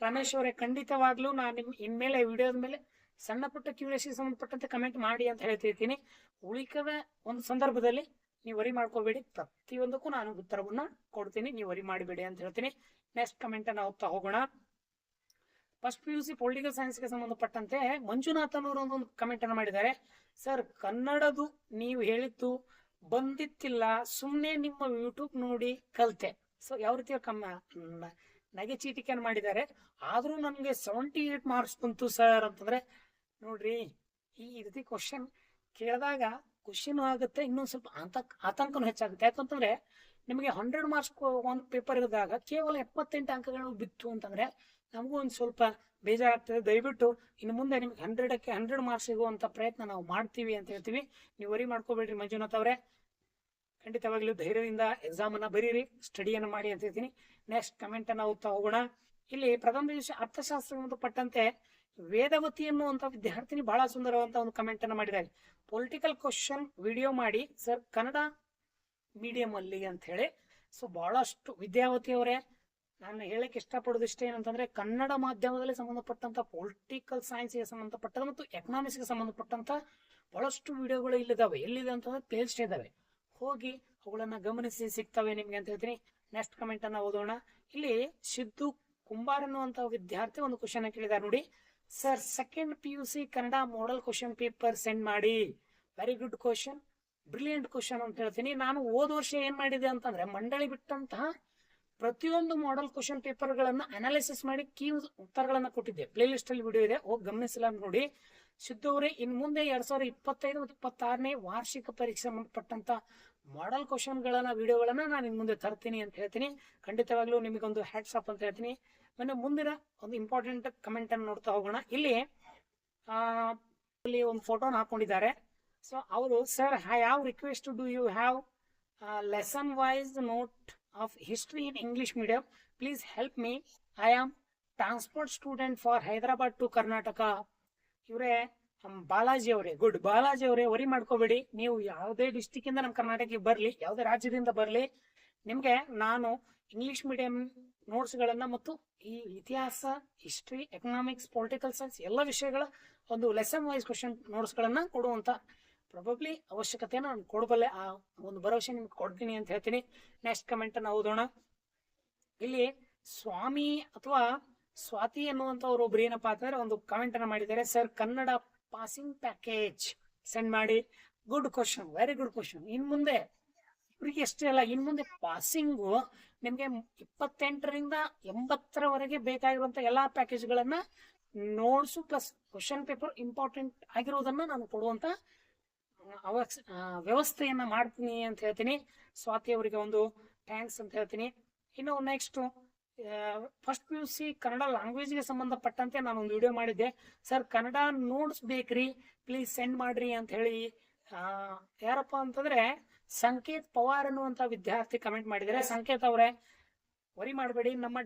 S1: ರಮೇಶ್ ಅವರೇ, ಖಂಡಿತವಾಗ್ಲೂ ನಾನು ನಿಮ್ ಇನ್ಮೇಲೆ ವಿಡಿಯೋದ ಮೇಲೆ ಸಣ್ಣ ಪುಟ್ಟ ಕ್ಯೂರಿಯಸಿಗೆ ಸಂಬಂಧಪಟ್ಟಂತೆ ಕಮೆಂಟ್ ಮಾಡಿ ಅಂತ ಹೇಳ್ತಿರ್ತೀನಿ ಉಳಿಕದ ಒಂದು ಸಂದರ್ಭದಲ್ಲಿ ನೀವು ವರಿ ಮಾಡ್ಕೋಬೇಡಿ. ಪ್ರತಿಯೊಂದಕ್ಕೂ ನಾನು ಉತ್ತರವನ್ನ ಕೊಡ್ತೀನಿ. ನೀವು ವರಿ ಮಾಡಬೇಡಿ ಅಂತ ಹೇಳ್ತೀನಿ. ನೆಕ್ಸ್ಟ್ ಕಮೆಂಟ್ ಅನ್ನ ಹೋಗ್ತಾ ಹೋಗೋಣ. First P U C political ಸೈನ್ಸ್ಗೆ ಸಂಬಂಧಪಟ್ಟಂತೆ ಮಂಜುನಾಥ್ ಅನ್ನೋರು ಒಂದು ಕಮೆಂಟ್ ಅನ್ನು ಮಾಡಿದ್ದಾರೆ. ಸರ್, ಕನ್ನಡದು ನೀವು ಹೇಳಿದ್ದು ಬಂದಿತ್ತಿಲ್ಲ. ಸುಮ್ಮನೆ ನಿಮ್ಮ ಯೂಟ್ಯೂಬ್ ನೋಡಿ ಕಲ್ತೆ. ಸೊ ಯಾವ ರೀತಿಯ ಕಮ್ಮ ನಗೆ ಚೀಟಿಕೆಯನ್ನು ಮಾಡಿದ್ದಾರೆ. ಆದ್ರೂ ನನಗೆ ಸೆವೆಂಟಿ ಏಟ್ ಮಾರ್ಕ್ಸ್ ಬಂತು ಸರ್ ಅಂತಂದ್ರೆ, ನೋಡ್ರಿ, ಈ ರೀತಿ ಕ್ವಶನ್ ಕೇಳಿದಾಗ ಖುಷಿನೂ ಆಗುತ್ತೆ, ಇನ್ನೊಂದು ಸ್ವಲ್ಪ ಆತಂಕ, ಆತಂಕನೂ ಹೆಚ್ಚಾಗುತ್ತೆ. ಯಾಕಂತಂದ್ರೆ, ನಿಮಗೆ ಹಂಡ್ರೆಡ್ ಮಾರ್ಕ್ಸ್ ಒಂದು ಪೇಪರ್ ಇರಿದಾಗ ಕೇವಲ ಎಪ್ಪತ್ತೆಂಟು ಅಂಕಗಳು ಬಿತ್ತು ಅಂತಂದ್ರೆ ನಮಗೂ ಒಂದು ಸ್ವಲ್ಪ ಬೇಜಾರಾಗ್ತದೆ. ದಯವಿಟ್ಟು ಇನ್ನು ಮುಂದೆ ನಿಮ್ಗೆ ಹಂಡ್ರೆಡಕ್ಕೆ ಹಂಡ್ರೆಡ್ ಮಾರ್ಕ್ಸ್ ಸಿಗುವಂಥ ಪ್ರಯತ್ನ ನಾವು ಮಾಡ್ತೀವಿ ಅಂತ ಹೇಳ್ತೀವಿ. ನೀವು ವರಿ ಮಾಡ್ಕೋಬೇಡ್ರಿ ಮಂಜುನಾಥ್ ಅವರೇ. ಖಂಡಿತವಾಗ್ಲೂ ಧೈರ್ಯದಿಂದ ಎಕ್ಸಾಮ್ ಅನ್ನ ಬರೀರಿ ಸ್ಟಡಿಯನ್ನು ಮಾಡಿ ಅಂತ ಹೇಳ್ತೀನಿ. ನೆಕ್ಸ್ಟ್ ಕಮೆಂಟನ್ನು ಓದ್ತಾ ಹೋಗೋಣ. ಇಲ್ಲಿ ಪ್ರಥಮ ದಿವಸ ಅರ್ಥಶಾಸ್ತ್ರ ಸಂಬಂಧಪಟ್ಟಂತೆ ವೇದವತಿ ಅನ್ನುವಂತ ವಿದ್ಯಾರ್ಥಿನಿ ಬಹಳ ಸುಂದರವಾದಂತ ಒಂದು ಕಮೆಂಟ್ ಅನ್ನ ಮಾಡಿದ್ದಾರೆ. ಪೊಲಿಟಿಕಲ್ ಕ್ವಶನ್ ವಿಡಿಯೋ ಮಾಡಿ ಸರ್ ಕನ್ನಡ ಮೀಡಿಯಂ ಅಲ್ಲಿ ಅಂತ ಹೇಳಿ. ಸೊ ಬಹಳಷ್ಟು ವಿದ್ಯಾವತಿ ಅವರೇ ನಾನು ಹೇಳಕ್ಕೆ ಇಷ್ಟಪಡೋದು ಇಷ್ಟ ಏನಂತಂದ್ರೆ ಕನ್ನಡ ಮಾಧ್ಯಮದಲ್ಲಿ ಸಂಬಂಧಪಟ್ಟಂತ ಪೊಲಿಟಿಕಲ್ ಸೈನ್ಸ್ಗೆ ಸಂಬಂಧಪಟ್ಟಂತ ಮತ್ತು ಎಕನಾಮಿಕ್ಸ್ಗೆ ಸಂಬಂಧಪಟ್ಟಂತ ಬಹಳಷ್ಟು ವಿಡಿಯೋಗಳು ಇಲ್ಲಿದ್ದಾವೆ ಎಲ್ಲಿದೆ ಅಂತಂದ್ರೆ ಪ್ಲೇ ಇದ್ದಾವೆ ಹೋಗಿ ಅವುಗಳನ್ನ ಗಮನಿಸಿ ಸಿಗ್ತವೆ ನಿಮ್ಗೆ ಅಂತ ಹೇಳ್ತೀನಿ. ನೆಕ್ಸ್ಟ್ ಕಮೆಂಟ್ ಅನ್ನ ಓದೋಣ. ಇಲ್ಲಿ ಸಿದ್ದು ಕುಂಬಾರ್ ಅನ್ನುವಂತ ವಿದ್ಯಾರ್ಥಿ ಒಂದು ಕ್ವಶನ್ ಕೇಳಿದಾರೆ ನೋಡಿ. Sir second P U C Kannada model question paper send ಮಾಡಿ. Very good question brilliant question ಅಂತ ಹೇಳ್ತೀನಿ. ನಾನು ಹೋದ ವರ್ಷ ಏನ್ ಮಾಡಿದೆ ಅಂತಂದ್ರೆ ಮಂಡಳಿ ಬಿಟ್ಟಂತಹ ಪ್ರತಿಯೊಂದು ಮಾಡೆಲ್ ಕ್ವಶನ್ ಪೇಪರ್ ಗಳನ್ನ ಅನಾಲಿಸಿಸ್ ಮಾಡಿ ಕೀ ಉತ್ತರಗಳನ್ನ ಕೊಟ್ಟಿದ್ದೆ. ಪ್ಲೇ ಲಿಸ್ಟ್ ಅಲ್ಲಿ ವಿಡಿಯೋ ಇದೆ. ಹೋಗಿ ಗಮನಿಸಿಲ್ಲ ನೋಡಿ. ಸಿದ್ದವರೇ ಇನ್ ಮುಂದೆ ಎರಡ್ ಸಾವಿರದ ಇಪ್ಪತ್ತೈದು ಮತ್ತು ಇಪ್ಪತ್ತಾರನೇ ವಾರ್ಷಿಕ ಪರೀಕ್ಷೆ ಸಂಬಂಧಪಟ್ಟಂತ ಮಾಡೆಲ್ ಕ್ವಶನ್ ಗಳನ್ನ ವಿಡಿಯೋಗಳನ್ನ ನಾನು ಇನ್ ಮುಂದೆ ತರ್ತೀನಿ ಅಂತ ಹೇಳ್ತೀನಿ. ಖಂಡಿತವಾಗ್ಲೂ ನಿಮಗೊಂದು ಹ್ಯಾಟ್ಸ್ ಅಪ್ ಅಂತ ಹೇಳ್ತೀನಿ. ಮೊನ್ನೆ ಮುಂದಿನ ಒಂದು ಇಂಪಾರ್ಟೆಂಟ್ ಕಮೆಂಟ್ ಅನ್ನು ನೋಡ್ತಾ ಹೋಗೋಣ. ಇಲ್ಲಿ, ಆ ಒಂದು ಫೋಟೋನ ಹಾಕೊಂಡಿದ್ದಾರೆ. ಸೊ ಅವರು ಸರ್ ಯಾವ request do you have lesson wise note of history in English medium please help me I am transport student for Hyderabad to Karnataka ಇವರೇ ಬಾಲಾಜಿ ಅವರೇ, ಗುಡ್ ಬಾಲಾಜಿ ಅವರೇ ವರಿ ಮಾಡ್ಕೋಬೇಡಿ. ನೀವು ಯಾವುದೇ ಡಿಸ್ಟಿಕ್ ಇಂದ ನಮ್ಮ ಕರ್ನಾಟಕಕ್ಕೆ ಬರಲಿ, ಯಾವುದೇ ರಾಜ್ಯದಿಂದ ಬರಲಿ, ನಿಮಗೆ ನಾನು ಇಂಗ್ಲಿಷ್ ಮೀಡಿಯಂ ನೋಟ್ಸ್ಗಳನ್ನು ಮತ್ತು ಈ ಇತಿಹಾಸ ಹಿಸ್ಟ್ರಿ ಎಕನಾಮಿಕ್ಸ್ ಪೊಲಿಟಿಕಲ್ ಸೈನ್ಸ್ ಎಲ್ಲ ವಿಷಯಗಳ ಒಂದು ಲೆಸನ್ ವೈಸ್ ಕ್ವಶನ್ ನೋಟ್ಸ್ಗಳನ್ನು ಕೊಡುವಂತ ಪ್ರೊಬಬ್ಲಿ ಅವಶ್ಯಕತೆಯನ್ನು ನಾನು ಕೊಡಬಲ್ಲೆ. ಆ ಒಂದು ಭರವಸೆ ನಿಮ್ಗೆ ಕೊಡ್ತೀನಿ ಅಂತ ಹೇಳ್ತೀನಿ. ನೆಕ್ಸ್ಟ್ ಕಮೆಂಟ್ ಅನ್ನು ಓದೋಣ. ಇಲ್ಲಿ ಸ್ವಾಮಿ ಅಥವಾ ಸ್ವಾತಿ ಅನ್ನುವಂಥವ್ರು ಒಬ್ರು ಏನಪ್ಪ ಅಂತಂದ್ರೆ ಒಂದು ಕಮೆಂಟ್ ಅನ್ನ ಮಾಡಿದ್ದಾರೆ. Sir Kannada passing package send ಮಾಡಿ. Good question very good question ಇನ್ ಮುಂದೆ ಇವ್ರಿಗೆ ಎಷ್ಟೇ ಅಲ್ಲ, ಇನ್ ಮುಂದೆ ಪಾಸಿಂಗು ನಿಮ್ಗೆ ಇಪ್ಪತ್ತೆಂಟರಿಂದ ಎಂಬತ್ತರವರೆಗೆ ಬೇಕಾಗಿರುವಂತ ಎಲ್ಲಾ ಪ್ಯಾಕೇಜ್ಗಳನ್ನ notes plus question paper important ಆಗಿರೋದನ್ನ ನಾನು ಕೊಡುವಂತ ವ್ಯವಸ್ಥೆಯನ್ನು ವ್ಯವಸ್ಥೆಯನ್ನ ಮಾಡ್ತೀನಿ ಅಂತ ಹೇಳ್ತೀನಿ. ಸ್ವಾತಿ ಅವರಿಗೆ ಒಂದು ಥ್ಯಾಂಕ್ಸ್ ಅಂತ ಹೇಳ್ತೀನಿ. ಇನ್ನು next first P U C Kannada ಲ್ಯಾಂಗ್ವೇಜ್ಗೆ ಸಂಬಂಧಪಟ್ಟಂತೆ ನಾನು ಒಂದು ವಿಡಿಯೋ ಮಾಡಿದ್ದೆ. ಸರ್ ಕನ್ನಡ ನೋಟ್ಸ್ ಬೇಕ್ರಿ ಪ್ಲೀಸ್ ಸೆಂಡ್ ಮಾಡ್ರಿ ಅಂತ ಹೇಳಿ ಯಾರಪ್ಪ ಅಂತಂದ್ರೆ ಸಂಕೇತ್ ಪವಾರ್ ಅನ್ನುವಂತ ವಿದ್ಯಾರ್ಥಿ ಕಮೆಂಟ್ ಮಾಡಿದರೆ ಸಂಕೇತ್ ಅವರೇ ವರಿ ಮಾಡಬೇಡಿ. ನಮ್ಮ